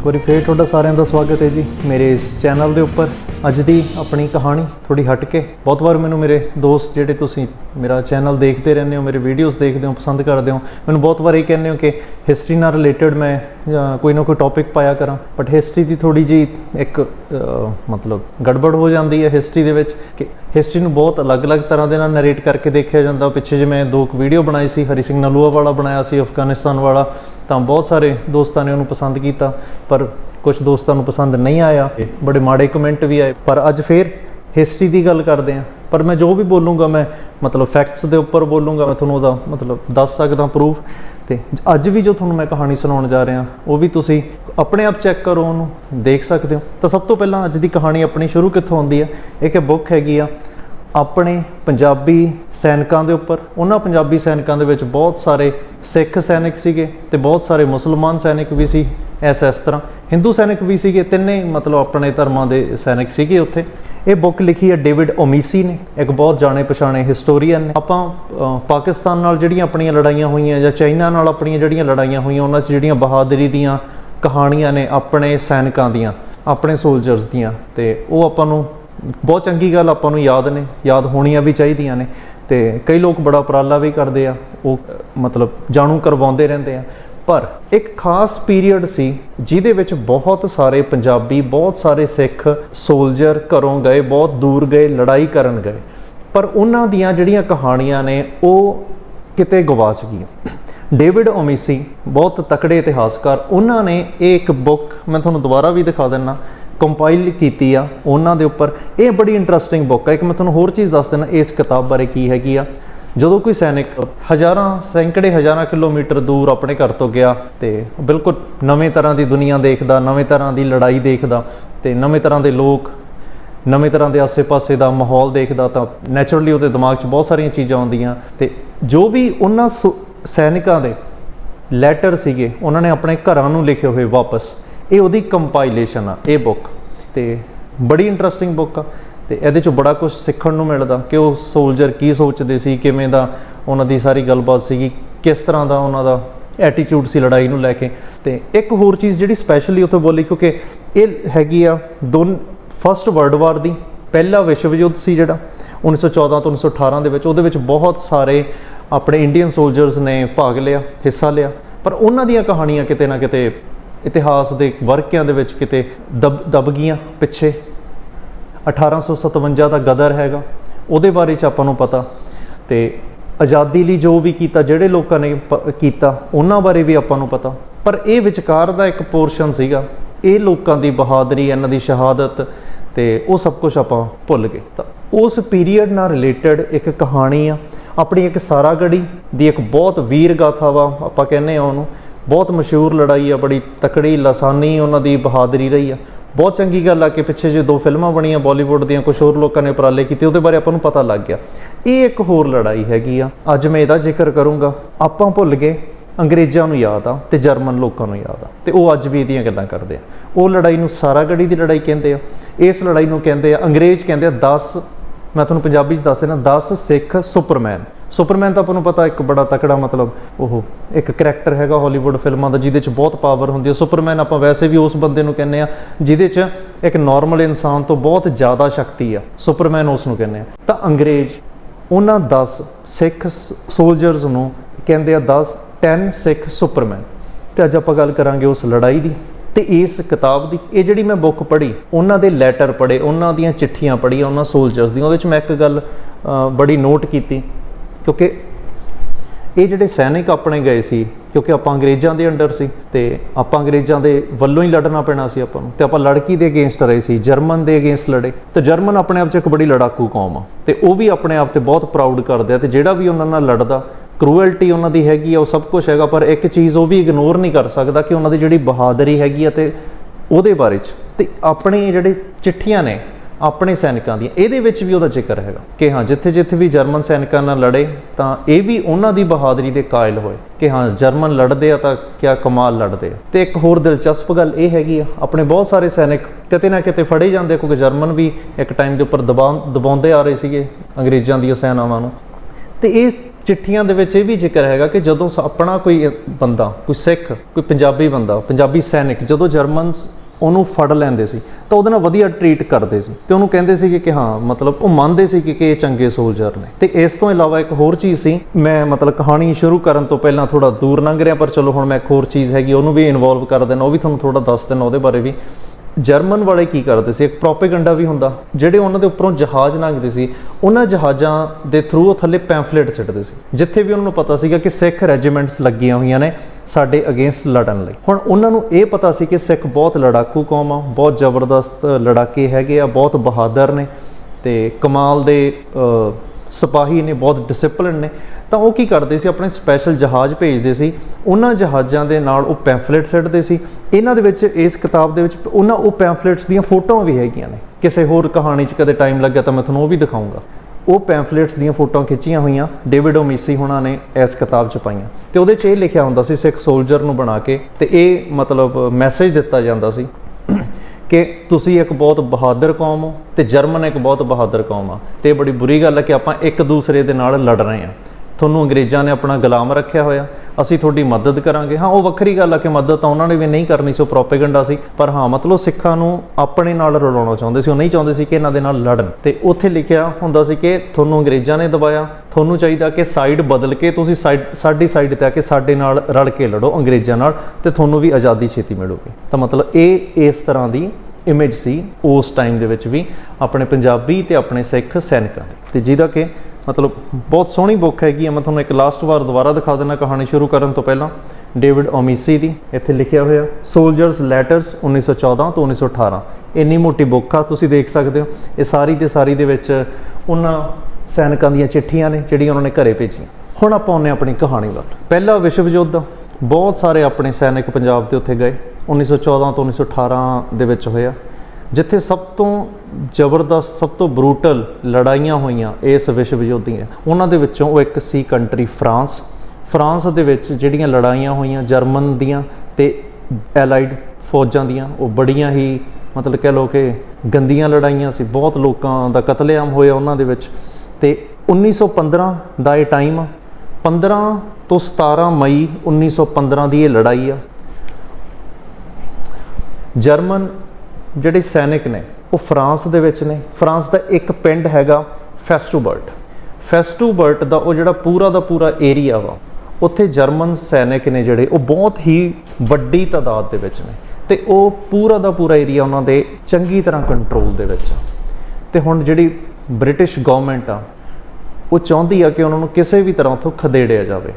ਇੱਕ ਵਾਰੀ ਫੇਰ ਤੁਹਾਡਾ ਸਾਰਿਆਂ ਦਾ ਸਵਾਗਤ ਹੈ ਜੀ ਮੇਰੇ ਇਸ ਚੈਨਲ ਦੇ ਉੱਪਰ। ਅੱਜ ਦੀ ਆਪਣੀ ਕਹਾਣੀ ਥੋੜੀ ਹਟ ਕੇ। ਬਹੁਤ ਵਾਰ ਮੈਨੂੰ ਮੇਰੇ ਦੋਸਤ ਜਿਹੜੇ ਤੁਸੀਂ ਮੇਰਾ ਚੈਨਲ ਦੇਖਦੇ ਰਹਿੰਦੇ ਹੋ, ਮੇਰੇ ਵੀਡੀਓਜ਼ ਦੇਖਦੇ ਹੋ, ਪਸੰਦ ਕਰਦੇ ਹੋ, ਮੈਨੂੰ ਬਹੁਤ ਵਾਰ ਇਹ ਕਹਿੰਦੇ ਹੋ ਕਿ ਹਿਸਟਰੀ ਨਾਲ ਰਿਲੇਟਡ ਮੈਂ ਕੋਈ ਨਾ ਕੋਈ ਟੌਪਿਕ ਪਾਇਆ ਕਰਾਂ। ਬਟ ਹਿਸਟਰੀ ਦੀ ਥੋੜੀ ਜੀ ਇੱਕ ਮਤਲਬ ਗੜਬੜ ਹੋ ਜਾਂਦੀ ਹੈ ਹਿਸਟਰੀ ਦੇ ਵਿੱਚ ਕਿ ਹਿਸਟਰੀ ਨੂੰ ਬਹੁਤ ਅਲੱਗ-ਅਲੱਗ ਤਰ੍ਹਾਂ ਦੇ ਨਾਲ ਨਰੇਟ ਕਰਕੇ ਦੇਖਿਆ ਜਾਂਦਾ। ਪਿੱਛੇ ਜੇ ਮੈਂ ਦੋ ਕੁ ਵੀਡੀਓ ਬਣਾਈ ਸੀ, ਹਰੀ ਸਿੰਘ ਨਲੂਆ ਵਾਲਾ ਬਣਾਇਆ ਸੀ, ਅਫਗਾਨਿਸਤਾਨ ਵਾਲਾ। ਤਾਂ ਬਹੁਤ ਸਾਰੇ ਦੋਸਤਾਂ ਨੇ ਉਹਨੂੰ ਪਸੰਦ ਕੀਤਾ ਪਰ ਕੁਝ ਦੋਸਤਾਂ ਨੂੰ ਪਸੰਦ ਨਹੀਂ ਆਇਆ ਬੜੇ ਮਾੜੇ ਕਮੈਂਟ ਵੀ ਆਏ। ਪਰ ਅੱਜ ਫੇਰ ਹਿਸਟਰੀ ਦੀ ਗੱਲ ਕਰਦੇ ਹਾਂ। ਪਰ ਮੈਂ ਜੋ ਵੀ ਬੋਲੂੰਗਾ ਮੈਂ ਮਤਲਬ ਫੈਕਟਸ ਦੇ ਉੱਪਰ ਬੋਲੂੰਗਾ ਮੈਂ ਤੁਹਾਨੂੰ ਉਹਦਾ ਮਤਲਬ ਦੱਸ ਸਕਦਾ ਪ੍ਰੂਫ ਤੇ ਅੱਜ ਵੀ ਜੋ ਤੁਹਾਨੂੰ ਮੈਂ ਕਹਾਣੀ ਸੁਣਾਉਣ ਜਾ ਰਿਹਾ ਉਹ ਵੀ ਤੁਸੀਂ ਆਪਣੇ ਆਪ ਚੈੱਕ ਕਰੋ ਉਹਨੂੰ ਦੇਖ ਸਕਦੇ ਹੋ। ਤਾਂ ਸਭ ਤੋਂ ਪਹਿਲਾਂ ਅੱਜ ਦੀ ਕਹਾਣੀ ਆਪਣੀ ਸ਼ੁਰੂ ਕਿੱਥੋਂ ਹੁੰਦੀ ਹੈ? ਇੱਕ ਬੁੱਕ ਹੈਗੀ ਆ ਆਪਣੇ ਪੰਜਾਬੀ ਸੈਨਿਕਾਂ ਦੇ ਉੱਪਰ, ਉਹਨਾਂ ਪੰਜਾਬੀ ਸੈਨਿਕਾਂ ਦੇ ਵਿੱਚ ਬਹੁਤ ਸਾਰੇ ਸਿੱਖ ਸੈਨਿਕ ਸੀਗੇ ਤੇ ਬਹੁਤ ਸਾਰੇ ਮੁਸਲਮਾਨ ਸੈਨਿਕ ਵੀ ਸੀ ਐਸ ਇਸ ਤਰ੍ਹਾਂ। ਹਿੰਦੂ ਸੈਨਿਕ ਵੀ ਸੀਗੇ, ਤਿੰਨੇ ਮਤਲਬ ਆਪਣੇ ਧਰਮਾਂ ਦੇ ਸੈਨਿਕ ਸੀਗੇ ਉੱਥੇ। ਇਹ ਬੁੱਕ ਲਿਖੀ ਹੈ ਡੇਵਿਡ ਓਮੀਸੀ ਨੇ, ਇੱਕ ਬਹੁਤ ਜਾਣੇ ਪਛਾਣੇ ਹਿਸਟੋਰੀਅਨ ਨੇ। ਆਪਾਂ ਪਾਕਿਸਤਾਨ ਨਾਲ ਜਿਹੜੀਆਂ ਆਪਣੀਆਂ ਲੜਾਈਆਂ ਹੋਈਆਂ ਜਾਂ ਚਾਈਨਾ ਨਾਲ ਆਪਣੀਆਂ ਜਿਹੜੀਆਂ ਲੜਾਈਆਂ ਹੋਈਆਂ, ਉਹਨਾਂ 'ਚ ਜਿਹੜੀਆਂ ਬਹਾਦਰੀ ਦੀਆਂ ਕਹਾਣੀਆਂ ਨੇ ਆਪਣੇ ਸੈਨਿਕਾਂ ਦੀਆਂ, ਆਪਣੇ ਸੋਲਜਰਸ ਦੀਆਂ। ਤੇ ਉਹ ਆਪਾਂ ਨੂੰ ਬਹੁਤ ਚੰਗੀ ਗੱਲ ਆਪਾਂ ਨੂੰ ਯਾਦ ਨੇ, ਯਾਦ ਹੋਣੀਆਂ ਵੀ ਚਾਹੀਦੀਆਂ ਨੇ ਤੇ ਕਈ ਲੋਕ ਬੜਾ ਉਪਰਾਲਾ ਵੀ ਕਰਦੇ ਆ, ਉਹ, ਮਤਲਬ ਜਾਣੂ ਕਰਵਾਉਂਦੇ ਰਹਿੰਦੇ ਆ। ਪਰ ਇੱਕ ਖਾਸ ਪੀਰੀਅਡ ਸੀ ਜਿਹਦੇ ਵਿੱਚ ਬਹੁਤ ਸਾਰੇ ਪੰਜਾਬੀ, ਬਹੁਤ ਸਾਰੇ ਸਿੱਖ ਸੋਲਜਰ ਘਰੋਂ ਗਏ, ਬਹੁਤ ਦੂਰ ਗਏ, ਲੜਾਈ ਕਰਨ ਗਏ। ਪਰ ਉਹਨਾਂ ਦੀਆਂ ਜਿਹੜੀਆਂ ਕਹਾਣੀਆਂ ਨੇ, ਉਹ ਕਿਤੇ ਗਵਾਚ ਗਈਆਂ। ਡੇਵਿਡ ਓਮੀਸੀ, ਬਹੁਤ ਤਕੜੇ ਇਤਿਹਾਸਕਾਰ, ਉਹਨਾਂ ਨੇ ਇਹ ਇੱਕ ਬੁੱਕ ਮੈਂ ਤੁਹਾਨੂੰ ਦੁਬਾਰਾ ਵੀ ਦਿਖਾ ਦਿੰਨਾ ਕੰਪਾਈਲ ਕੀਤੀ ਆ, ਉਹਨਾਂ ਦੇ ਉੱਪਰ। ਇਹ ਬੜੀ ਇੰਟਰਸਟਿੰਗ ਬੁੱਕ ਹੈ ਇੱਕ ਮੈਂ ਤੁਹਾਨੂੰ ਹੋਰ ਚੀਜ਼ ਦੱਸ ਦਿੰਦਾ, ਇਸ ਕਿਤਾਬ ਬਾਰੇ ਕੀ ਹੈਗੀ ਆ। ਜਦੋਂ ਕੋਈ ਸੈਨਿਕ ਹਜ਼ਾਰਾਂ, ਸੈਂਕੜੇ ਹਜ਼ਾਰਾਂ ਕਿਲੋਮੀਟਰ ਦੂਰ ਆਪਣੇ ਘਰ ਤੋਂ ਗਿਆ ਤੇ ਬਿਲਕੁਲ ਨਵੇਂ ਤਰ੍ਹਾਂ ਦੀ ਦੁਨੀਆ ਦੇਖਦਾ, ਨਵੇਂ ਤਰ੍ਹਾਂ ਦੀ ਲੜਾਈ ਦੇਖਦਾ ਤੇ ਨਵੇਂ ਤਰ੍ਹਾਂ ਦੇ ਲੋਕ, ਨਵੇਂ ਤਰ੍ਹਾਂ ਦੇ ਆਸੇ-ਪਾਸੇ ਦਾ ਮਾਹੌਲ ਦੇਖਦਾ ਤਾਂ ਨੇਚਰਲੀ ਉਹਦੇ ਦਿਮਾਗ 'ਚ ਬਹੁਤ ਸਾਰੀਆਂ ਚੀਜ਼ਾਂ ਆਉਂਦੀਆਂ। ਤੇ ਜੋ ਵੀ ਉਹਨਾਂ ਸੈਨਿਕਾਂ ਦੇ ਲੈਟਰ ਸੀਗੇ, ਉਹਨਾਂ ਨੇ ਆਪਣੇ ਘਰਾਂ ਨੂੰ ਲਿਖੇ ਹੋਏ ਵਾਪਸ। ਇਹ ਉਹਦੀ ਕੰਪਾਈਲੇਸ਼ਨ ਆ, ਇਹ ਬੁੱਕ ਤੇ ਬੜੀ ਇੰਟਰਸਟਿੰਗ ਬੁੱਕ ਆ। ਤੇ ਇਹਦੇ ਚੋਂ ਬੜਾ ਕੁਝ ਸਿੱਖਣ ਨੂੰ ਮਿਲਦਾ ਕਿ ਉਹ ਸੋਲਜਰ ਕੀ ਸੋਚਦੇ ਸੀ, ਕਿਵੇਂ ਦਾ ਉਹਨਾਂ ਦੀ ਸਾਰੀ ਗੱਲਬਾਤ ਸੀਗੀ, ਕਿਸ ਤਰ੍ਹਾਂ ਦਾ ਉਹਨਾਂ ਦਾ ਐਟੀਟਿਊਡ ਸੀ ਲੜਾਈ ਨੂੰ ਲੈ ਕੇ। ਤੇ ਇੱਕ ਹੋਰ ਚੀਜ਼ ਜਿਹੜੀ ਸਪੈਸ਼ਲੀ ਉੱਥੇ ਬੋਲੀ, ਕਿਉਂਕਿ ਇਹ ਹੈਗੀ ਆ ਦੋਨ ਫਸਟ ਵਰਲਡ ਵਾਰ ਦੀ, ਪਹਿਲਾ ਵਿਸ਼ਵ ਯੁੱਧ ਸੀ ਜਿਹੜਾ 1914 ਤੋਂ 1918 ਦੇ ਵਿੱਚ। ਉਹਦੇ ਵਿੱਚ ਬਹੁਤ ਸਾਰੇ ਆਪਣੇ ਇੰਡੀਅਨ ਸੋਲਜਰਸ ਨੇ ਭਾਗ ਲਿਆ, ਹਿੱਸਾ ਲਿਆ। ਪਰ ਉਹਨਾਂ ਦੀਆਂ ਕਹਾਣੀਆਂ ਕਿਤੇ ਨਾ ਕਿਤੇ ਇਤਿਹਾਸ ਦੇ ਵਰਕਿਆਂ ਦੇ ਵਿੱਚ ਕਿਤੇ ਦਬ ਦਬ ਗਈਆਂ ਪਿੱਛੇ। 1857 ਦਾ ਗਦਰ ਹੈਗਾ, ਉਹਦੇ ਬਾਰੇ ਚ ਆਪਾਂ ਨੂੰ ਪਤਾ। ਤੇ ਆਜ਼ਾਦੀ ਲਈ ਜੋ ਵੀ ਕੀਤਾ, ਜਿਹੜੇ ਲੋਕਾਂ ਨੇ ਪ- ਕੀਤਾ, ਉਹਨਾਂ ਬਾਰੇ ਵੀ ਆਪਾਂ ਨੂੰ ਪਤਾ। ਪਰ ਇਹ ਵਿਚਕਾਰ ਦਾ ਇੱਕ ਪੋਰਸ਼ਨ ਸੀਗਾ, ਇਹ ਲੋਕਾਂ ਦੀ ਬਹਾਦਰੀ, ਇਹਨਾਂ ਦੀ ਸ਼ਹਾਦਤ, ਤੇ ਉਹ ਸਭ ਕੁਝ ਆਪਾਂ ਭੁੱਲ ਗਏ। ਤਾਂ ਉਸ ਪੀਰੀਅਡ ਨਾਲ ਰਿਲੇਟਡ ਇੱਕ ਕਹਾਣੀ ਆ, ਆਪਣੀ ਇੱਕ ਸਾਰਾਗੜੀ ਦੀ ਇੱਕ ਬਹੁਤ ਵੀਰ ਗਾਥਾ ਵਾ, ਆਪਾਂ ਕਹਿੰਦੇ ਆ ਉਹਨੂੰ ਬਹੁਤ ਮਸ਼ਹੂਰ ਲੜਾਈ ਆ, ਬੜੀ ਤਕੜੀ, ਲਸਾਨੀ, ਉਹਨਾਂ ਦੀ ਬਹਾਦਰੀ ਰਹੀ ਆ। ਬਹੁਤ ਚੰਗੀ ਗੱਲ ਆ ਕਿ ਪਿੱਛੇ ਜੇ ਦੋ ਫਿਲਮਾਂ ਬਣੀਆਂ, ਬਾਲੀਵੁੱਡ ਦੀਆਂ ਕੁਝ ਹੋਰ ਲੋਕਾਂ ਨੇ ਉਪਰਾਲੇ ਕੀਤੇ, ਉਹਦੇ ਬਾਰੇ ਆਪਾਂ ਨੂੰ ਪਤਾ ਲੱਗ ਗਿਆ। ਇਹ ਇੱਕ ਹੋਰ ਲੜਾਈ ਹੈਗੀ ਆ। ਅੱਜ ਮੈਂ ਇਹਦਾ ਜ਼ਿਕਰ ਕਰੂੰਗਾ। ਆਪਾਂ ਭੁੱਲ ਗਏ, ਅੰਗਰੇਜ਼ਾਂ ਨੂੰ ਯਾਦ ਆ ਤੇ ਜਰਮਨ ਲੋਕਾਂ ਨੂੰ ਯਾਦ ਆ। ਤੇ ਉਹ ਅੱਜ ਵੀ ਇਹਦੀਆਂ ਗੱਲਾਂ ਕਰਦੇ ਆ। ਉਹ ਲੜਾਈ ਨੂੰ ਸਾਰਾਗੜੀ ਦੀ ਲੜਾਈ ਕਹਿੰਦੇ ਆ। ਇਸ ਲੜਾਈ ਨੂੰ ਕਹਿੰਦੇ ਆ, ਅੰਗਰੇਜ਼ ਕਹਿੰਦੇ ਆ 10 ਮੈਂ ਤੁਹਾਨੂੰ ਪੰਜਾਬੀ ਚ ਦੱਸ ਦੇਣਾ 10 ਸਿੱਖ ਸੁਪਰਮੈਨ। ਸੁਪਰਮੈਨ ਤਾਂ ਆਪਾਂ ਨੂੰ ਪਤਾ, ਇੱਕ ਬੜਾ ਤਕੜਾ ਮਤਲਬ ਉਹ ਇੱਕ ਕੈਰੈਕਟਰ ਹੈਗਾ ਹਾਲੀਵੁੱਡ ਫਿਲਮਾਂ ਦਾ, ਜਿਹਦੇ ਚ ਬਹੁਤ ਪਾਵਰ ਹੁੰਦੀ ਹੈ। ਸੁਪਰਮੈਨ ਆਪਾਂ ਵੈਸੇ ਵੀ ਉਸ ਬੰਦੇ ਨੂੰ ਕਹਿੰਦੇ ਆ ਜਿਹਦੇ ਚ ਇੱਕ ਨਾਰਮਲ ਇਨਸਾਨ ਤੋਂ ਬਹੁਤ ਜ਼ਿਆਦਾ ਸ਼ਕਤੀ ਆ। ਸੁਪਰਮੈਨ ਉਸ ਨੂੰ ਕਹਿੰਦੇ ਆ ਤਾਂ ਅੰਗਰੇਜ਼, ਉਹਨਾਂ 10 ਸਿੱਖ ਸੋਲਜਰਸ ਨੂੰ ਕਹਿੰਦੇ ਆ 10 10 ਸਿੱਖ ਸੁਪਰਮੈਨ ਤੇ ਅੱਜ ਆਪਾਂ ਗੱਲ ਕਰਾਂਗੇ ਉਸ ਲੜਾਈ ਦੀ ਤੇ ਇਸ ਕਿਤਾਬ ਦੀ। ਇਹ ਜਿਹੜੀ ਮੈਂ ਬੁੱਕ ਪੜ੍ਹੀ, ਉਹਨਾਂ ਦੇ ਲੈਟਰ ਪੜ੍ਹੇ, ਉਹਨਾਂ ਦੀਆਂ ਚਿੱਠੀਆਂ ਪੜ੍ਹੀਆਂ, ਉਹਨਾਂ ਸੋਲਜਰਸ ਦੀਆਂ। ਉਹਦੇ ਵਿੱਚ ਮੈਂ ਇੱਕ ਗੱਲ ਬੜੀ ਨੋਟ ਕੀਤੀ। ਕਿਉਂਕਿ ਇਹ ਜਿਹੜੇ ਸੈਨਿਕ ਆਪਣੇ ਗਏ ਸੀ, ਕਿਉਂਕਿ ਆਪਾਂ ਅੰਗਰੇਜ਼ਾਂ ਦੇ ਅੰਡਰ ਸੀ ਤੇ ਆਪਾਂ ਅੰਗਰੇਜ਼ਾਂ ਦੇ ਵੱਲੋਂ ਹੀ ਲੜਨਾ ਪੈਣਾ ਸੀ ਆਪਾਂ ਨੂੰ, ਤੇ ਆਪਾਂ ਲੜਕੀ ਦੇ ਅਗੇਂਸਟ ਰਹੇ ਸੀ, ਜਰਮਨ ਦੇ ਅਗੇਂਸਟ ਲੜੇ। ਤੇ ਜਰਮਨ ਆਪਣੇ ਆਪ 'ਚ ਇੱਕ ਬੜੀ ਲੜਾਕੂ ਕੌਮ ਆ, ਤੇ ਉਹ ਵੀ ਆਪਣੇ ਆਪ ਤੇ ਬਹੁਤ ਪ੍ਰਾਊਡ ਕਰਦੇ ਆ, ਤੇ ਜਿਹੜਾ ਵੀ ਉਹਨਾਂ ਨਾਲ ਲੜਦਾ ਕਰੂਅਲਟੀ ਉਹਨਾਂ ਦੀ ਹੈਗੀ ਆ, ਉਹ ਸਭ ਕੁਝ ਹੈਗਾ, ਪਰ ਇੱਕ ਚੀਜ਼ ਉਹ ਵੀ ਇਗਨੋਰ ਨਹੀਂ ਕਰ ਸਕਦਾ ਕਿ ਉਹਨਾਂ ਦੀ ਜਿਹੜੀ ਬਹਾਦਰੀ ਹੈਗੀ ਆ ਤੇ ਉਹਦੇ ਬਾਰੇ 'ਚ। ਤੇ ਆਪਣੇ ਜਿਹੜੇ ਚਿੱਠੀਆਂ ਨੇ ਆਪਣੇ ਸੈਨਿਕਾਂ ਦੀਆਂ। ਇਹਦੇ ਵਿੱਚ ਵੀ ਉਹਦਾ ਜ਼ਿਕਰ ਹੈਗਾ ਕਿ ਹਾਂ, ਜਿੱਥੇ ਜਿੱਥੇ ਵੀ ਜਰਮਨ ਸੈਨਿਕਾਂ ਨਾਲ ਲੜੇ, ਤਾਂ ਇਹ ਵੀ ਉਹਨਾਂ ਦੀ ਬਹਾਦਰੀ ਦੇ ਕਾਇਲ ਹੋਏ ਕਿ ਹਾਂ, ਜਰਮਨ ਲੜਦੇ ਆ ਤਾਂ ਕਿਆ ਕਮਾਲ ਲੜਦੇ ਆ। ਤੇ ਇੱਕ ਹੋਰ ਦਿਲਚਸਪ ਗੱਲ ਇਹ ਹੈਗੀ ਆ, ਆਪਣੇ ਬਹੁਤ ਸਾਰੇ ਸੈਨਿਕ ਕਿਤੇ ਨਾ ਕਿਤੇ ਫੜੇ ਜਾਂਦੇ ਕਿਉਂਕਿ ਜਰਮਨ ਵੀ ਇੱਕ ਟਾਈਮ ਦੇ ਉੱਪਰ ਦਬਾਅ ਦਬਾਉਂਦੇ ਆ ਰਹੇ ਸੀਗੇ ਅੰਗਰੇਜ਼ਾਂ ਦੀਆਂ ਸੈਨਾਵਾਂ ਨੂੰ। ਤੇ ਇਹ ਚਿੱਠੀਆਂ ਦੇ ਵਿੱਚ ਇਹ ਵੀ ਜ਼ਿਕਰ ਹੈਗਾ ਕਿ ਜਦੋਂ ਸ- ਆਪਣਾ ਕੋਈ ਬੰਦਾ, ਕੋਈ ਸਿੱਖ, ਕੋਈ ਪੰਜਾਬੀ ਬੰਦਾ, ਪੰਜਾਬੀ ਸੈਨਿਕ ਜਦੋਂ ਜਰਮਨ ਉਹਨੂੰ ਫੜ ਲੈਂਦੇ ਸੀ, ਤਾਂ ਉਹਦੇ ਨਾਲ ਵਧੀਆ ਟਰੀਟ ਕਰਦੇ ਸੀ। ਤੇ ਉਹਨੂੰ ਕਹਿੰਦੇ ਸੀ ਕਿ ਹਾਂ, ਮਤਲਬ ਉਹ ਮੰਨਦੇ ਸੀ ਕਿ ਕਿ ਇਹ ਚੰਗੇ ਸੋਲਜਰ ਨੇ। ਤੇ ਇਸ ਤੋਂ ਇਲਾਵਾ ਇੱਕ ਹੋਰ ਚੀਜ਼ ਸੀ, ਮੈਂ ਮਤਲਬ ਕਹਾਣੀ ਸ਼ੁਰੂ ਕਰਨ ਤੋਂ ਪਹਿਲਾਂ ਥੋੜਾ ਦੂਰ ਲੰਘ ਰਿਹਾ, ਪਰ ਚਲੋ ਹੁਣ ਮੈਂ ਇੱਕ ਹੋਰ ਚੀਜ਼ ਹੈਗੀ, ਉਹਨੂੰ ਵੀ ਇਨਵੋਲਵ ਕਰ ਦੇਣਾ, ਉਹ ਵੀ ਤੁਹਾਨੂੰ ਥੋੜਾ ਦੱਸ ਦੇਣਾ, ਉਹਦੇ ਬਾਰੇ ਵੀ। ਜਰਮਨ ਵਾਲੇ ਕੀ ਕਰਦੇ ਸੀ? ਇੱਕ ਪ੍ਰੋਪੇਗੈਂਡਾ ਵੀ ਹੁੰਦਾ, ਜਿਹੜੇ ਉਹਨਾਂ ਦੇ ਉੱਪਰੋਂ ਜਹਾਜ਼ ਲੰਘਦੇ ਸੀ, ਉਹਨਾਂ ਜਹਾਜ਼ਾਂ ਦੇ ਥਰੂ ਉਹ ਥੱਲੇ ਪੈਂਫਲੇਟ ਸਿੱਟਦੇ ਸੀ, ਜਿੱਥੇ ਵੀ ਉਹਨਾਂ ਨੂੰ ਪਤਾ ਸੀਗਾ ਕਿ ਸਿੱਖ ਰੈਜੀਮੈਂਟਸ ਲੱਗੀਆਂ ਹੋਈਆਂ ਨੇ ਸਾਡੇ ਅਗੇਂਸਟ ਲੜਨ ਲਈ। ਹੁਣ ਉਹਨਾਂ ਨੂੰ ਇਹ ਪਤਾ ਸੀ ਕਿ ਸਿੱਖ ਬਹੁਤ ਲੜਾਕੂ ਕੌਮ ਆ, ਬਹੁਤ ਜ਼ਬਰਦਸਤ ਲੜਾਕੇ ਹੈਗੇ ਆ, ਬਹੁਤ ਬਹਾਦਰ ਨੇ ਤੇ ਕਮਾਲ ਦੇ ਸਿਪਾਹੀ ਨੇ ਬਹੁਤ ਡਿਸਪਲਿਨ ਨੇ, ਤਾਂ ਉਹ ਕੀ ਕਰਦੇ ਸੀ? ਆਪਣੇ ਸਪੈਸ਼ਲ ਜਹਾਜ਼ ਭੇਜਦੇ ਸੀ। ਉਹਨਾਂ ਜਹਾਜ਼ਾਂ ਦੇ ਨਾਲ ਉਹ ਪੈਂਫਲੇਟ ਸਿੱਟਦੇ ਸੀ। ਇਹਨਾਂ ਦੇ ਵਿੱਚ, ਇਸ ਕਿਤਾਬ ਦੇ ਵਿੱਚ, ਉਹਨਾਂ ਉਹ ਪੈਂਫਲੇਟਸ ਦੀਆਂ ਫੋਟੋਆਂ ਵੀ ਹੈਗੀਆਂ ਨੇ। ਕਿਸੇ ਹੋਰ ਕਹਾਣੀ 'ਚ ਕਦੇ ਟਾਈਮ ਲੱਗਿਆ ਤਾਂ ਮੈਂ ਤੁਹਾਨੂੰ ਉਹ ਵੀ ਦਿਖਾਉਂਗਾ। ਉਹ ਪੈਂਫਲੇਟਸ ਦੀਆਂ ਫੋਟੋਆਂ ਖਿੱਚੀਆਂ ਹੋਈਆਂ। ਡੇਵਿਡ ਓਮੀਸੀ ਹੁਣਾਂ ਨੇ ਇਸ ਕਿਤਾਬ 'ਚ ਪਾਈਆਂ। ਤੇ ਉਹਦੇ 'ਚ ਇਹ ਲਿਖਿਆ ਹੁੰਦਾ ਸੀ, ਸਿੱਖ ਸੋਲਜਰ ਨੂੰ ਬਣਾ ਕੇ। ਤੇ ਇਹ ਮਤਲਬ ਮੈਸੇਜ ਦਿੱਤਾ ਜਾਂਦਾ ਸੀ। ਕਿ ਤੁਸੀਂ ਇੱਕ ਬਹੁਤ ਬਹਾਦਰ ਕੌਮ ਹੋ ਤੇ ਜਰਮਨ ਇੱਕ ਬਹੁਤ ਬਹਾਦਰ ਕੌਮ ਆ। ਤੇ ਇਹ ਬੜੀ ਬੁਰੀ ਗੱਲ ਹੈ ਕਿ ਆਪਾਂ ਇੱਕ ਦੂਸਰੇ ਦੇ ਨਾਲ ਲੜ ਰਹੇ ਹਾਂ। ਤੁਹਾਨੂੰ ਅੰਗਰੇਜ਼ਾਂ ਨੇ ਆਪਣਾ ਗੁਲਾਮ ਰੱਖਿਆ ਹੋਇਆ। ਅਸੀਂ ਤੁਹਾਡੀ ਮਦਦ ਕਰਾਂਗੇ। ਹਾਂ, ਉਹ ਵੱਖਰੀ ਗੱਲ ਆ ਕਿ ਮਦਦ ਤਾਂ ਉਹਨਾਂ ਨੇ ਵੀ ਨਹੀਂ ਕਰਨੀ ਸੀ, ਉਹ ਪ੍ਰੋਪੇਗੈਂਡਾ ਸੀ। ਪਰ ਹਾਂ, ਮਤਲਬ ਸਿੱਖਾਂ ਨੂੰ ਆਪਣੇ ਨਾਲ ਰਲਾਉਣਾ ਚਾਹੁੰਦੇ ਸੀ। ਉਹ ਨਹੀਂ ਚਾਹੁੰਦੇ ਸੀ ਕਿ ਇਹਨਾਂ ਦੇ ਨਾਲ ਲੜਨ। ਤੇ ਉੱਥੇ ਲਿਖਿਆ ਹੁੰਦਾ ਸੀ ਕਿ ਤੁਹਾਨੂੰ ਅੰਗਰੇਜ਼ਾਂ ਨੇ ਦਬਾਇਆ। ਤੁਹਾਨੂੰ ਚਾਹੀਦਾ ਕਿ ਸਾਈਡ ਬਦਲ ਕੇ ਤੁਸੀਂ ਸਾਈਡ ਸਾਡੀ ਸਾਈਡ ਤੇ ਆ ਕੇ ਸਾਡੇ ਨਾਲ ਰਲ ਕੇ ਲੜੋ, ਅੰਗਰੇਜ਼ਾਂ ਨਾਲ, ਤੇ ਤੁਹਾਨੂੰ ਵੀ ਆਜ਼ਾਦੀ ਛੇਤੀ ਮਿਲੂਗੀ। ਤਾਂ ਮਤਲਬ ਇਹ ਇਸ ਤਰ੍ਹਾਂ ਦੀ ਇਮੇਜ ਸੀ, ਉਸ ਟਾਈਮ ਦੇ ਵਿੱਚ ਵੀ ਆਪਣੇ ਪੰਜਾਬੀ ਤੇ ਆਪਣੇ ਸਿੱਖ ਸੈਨਿਕਾਂ ਦੀ। ਤੇ ਜਿਹਦਾ ਕਿ ਮਤਲਬ ਬਹੁਤ ਸੋਹਣੀ ਬੁੱਕ ਹੈਗੀ ਆ। ਮੈਂ ਤੁਹਾਨੂੰ ਇੱਕ ਲਾਸਟ ਵਾਰ ਦੁਬਾਰਾ ਦਿਖਾ ਦੇਣਾ ਕਹਾਣੀ ਸ਼ੁਰੂ ਕਰਨ ਤੋਂ ਪਹਿਲਾਂ। ਡੇਵਿਡ ਓਮੀਸੀ ਦੀ ਇੱਥੇ ਲਿਖਿਆ ਹੋਇਆ ਸੋਲਜਰਸ ਲੈਟਰਸ 1914 ਤੋਂ 1918 ਇੰਨੀ ਮੋਟੀ ਬੁੱਕ ਆ, ਤੁਸੀਂ ਦੇਖ ਸਕਦੇ ਹੋ। ਇਹ ਸਾਰੀ ਦੇ ਸਾਰੀ ਦੇ ਵਿੱਚ ਉਹਨਾਂ ਸੈਨਿਕਾਂ ਦੀਆਂ ਚਿੱਠੀਆਂ ਨੇ, ਜਿਹੜੀਆਂ ਉਹਨਾਂ ਨੇ ਘਰੇ ਭੇਜੀਆਂ। ਹੁਣ ਆਪਾਂ ਆਉਂਦੇ ਹਾਂ ਆਪਣੀ ਕਹਾਣੀ ਵੱਲ। ਪਹਿਲਾ ਵਿਸ਼ਵ ਯੁੱਧ। ਬਹੁਤ ਸਾਰੇ ਆਪਣੇ ਸੈਨਿਕ ਪੰਜਾਬ ਦੇ ਉੱਥੇ ਗਏ। 1914 ਤੋਂ 1918 ਦੇ ਵਿੱਚ ਹੋਇਆ। ਜਿੱਥੇ ਸਭ ਤੋਂ ਜ਼ਬਰਦਸਤ, ਸਭ ਤੋਂ ਬਰੂਟਲ ਲੜਾਈਆਂ ਹੋਈਆਂ ਇਸ ਵਿਸ਼ਵ ਯੁੱਧ ਦੀਆਂ ਉਹਨਾਂ ਦੇ ਵਿੱਚੋਂ ਉਹ ਇੱਕ ਸੀ ਕੰਟਰੀ ਫਰਾਂਸ ਫਰਾਂਸ ਦੇ ਵਿੱਚ ਜਿਹੜੀਆਂ ਲੜਾਈਆਂ ਹੋਈਆਂ, ਜਰਮਨ ਦੀਆਂ ਤੇ ਐਲਾਈਡ ਫੌਜਾਂ ਦੀਆਂ, ਉਹ ਬੜੀਆਂ ਹੀ ਮਤਲਬ ਕਹਿ ਲਓ ਕਿ ਗੰਦੀਆਂ ਲੜਾਈਆਂ ਸੀ। ਬਹੁਤ ਲੋਕਾਂ ਦਾ ਕਤਲੇਆਮ ਹੋਇਆ ਉਹਨਾਂ ਦੇ ਵਿੱਚ। ਤੇ 1915 ਦਾ ਇਹ ਟਾਈਮ ਆ 15 ਤੋਂ 17 ਮਈ 1915 ਦੀ ਇਹ ਲੜਾਈ ਆ। ਜਰਮਨ ਜਿਹੜੇ ਸੈਨਿਕ ਨੇ, ਉਹ ਫਰਾਂਸ ਦੇ ਵਿੱਚ ਨੇ। ਫਰਾਂਸ ਦਾ ਇੱਕ ਪਿੰਡ ਹੈਗਾ ਫੈਸਟੂਬਰਟ। ਫੈਸਟੂਬਰਟ ਦਾ ਉਹ ਜਿਹੜਾ ਪੂਰਾ ਦਾ ਪੂਰਾ ਏਰੀਆ ਵਾ, ਉੱਥੇ ਜਰਮਨ ਸੈਨਿਕ ਨੇ ਜਿਹੜੇ, ਉਹ ਬਹੁਤ ਹੀ ਵੱਡੀ ਤਾਦਾਦ ਦੇ ਵਿੱਚ ਨੇ। ਤੇ ਉਹ ਪੂਰਾ ਦਾ ਪੂਰਾ ਏਰੀਆ ਉਹਨਾਂ ਦੇ ਚੰਗੀ ਤਰ੍ਹਾਂ ਕੰਟਰੋਲ ਦੇ ਵਿੱਚ ਆ। ਤੇ ਹੁਣ ਜਿਹੜੀ ਬ੍ਰਿਟਿਸ਼ ਗਵਰਨਮੈਂਟ ਆ, ਉਹ ਚਾਹੁੰਦੀ ਆ ਕਿ ਉਹਨਾਂ ਨੂੰ ਕਿਸੇ ਵੀ ਤਰ੍ਹਾਂ ਉੱਥੋਂ ਖਦੇੜਿਆ ਜਾਵੇ।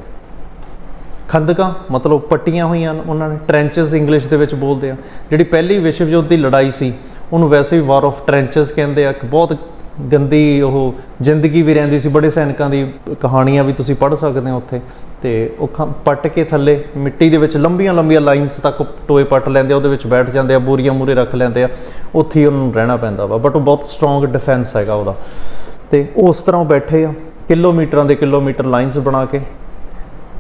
ਖੰਦਕਾਂ ਮਤਲਬ ਪੱਟੀਆਂ ਹੋਈਆਂ ਨੇ, ਉਹਨਾਂ ਨੇ ਟ੍ਰੈਂਚਸ ਇੰਗਲਿਸ਼ ਦੇ ਵਿੱਚ ਬੋਲਦੇ ਆ। ਜਿਹੜੀ ਪਹਿਲੀ ਵਿਸ਼ਵ ਯੁੱਧ ਦੀ ਲੜਾਈ ਸੀ ਉਹਨੂੰ ਵੈਸੇ ਵੀ ਵਾਰ ਆਫ ਟ੍ਰੈਂਚਸ ਕਹਿੰਦੇ ਆ। ਕਿ ਬਹੁਤ ਗੰਦੀ ਉਹ ਜ਼ਿੰਦਗੀ ਵੀ ਰਹਿੰਦੀ ਸੀ ਬੜੇ ਸੈਨਿਕਾਂ ਦੀ ਕਹਾਣੀਆਂ ਵੀ ਤੁਸੀਂ ਪੜ੍ਹ ਸਕਦੇ ਹੋ ਉੱਥੇ। ਤੇ ਉਹ ਖ- ਪੱਟ ਕੇ ਥੱਲੇ ਮਿੱਟੀ ਦੇ ਵਿੱਚ ਲੰਬੀਆਂ ਲੰਬੀਆਂ ਲਾਈਨਸ ਤੱਕ ਟੋਏ ਪੱਟ ਲੈਂਦੇ ਆ ਉਹਦੇ ਵਿੱਚ ਬੈਠ ਜਾਂਦੇ ਆ ਬੋਰੀਆਂ ਮੂਰੇ ਰੱਖ ਲੈਂਦੇ ਆ। ਉੱਥੇ ਹੀ ਉਹਨਾਂ ਨੂੰ ਰਹਿਣਾ ਪੈਂਦਾ ਵਾ ਬਟ ਉਹ ਬਹੁਤ ਸਟਰੋਂਗ ਡਿਫੈਂਸ ਹੈਗਾ ਉਹਦਾ। ਤੇ ਉਸ ਤਰ੍ਹਾਂ ਉਹ ਬੈਠੇ ਆ ਕਿਲੋਮੀਟਰਾਂ ਦੇ ਕਿਲੋਮੀਟਰ ਲਾਈਨਸ ਬਣਾ ਕੇ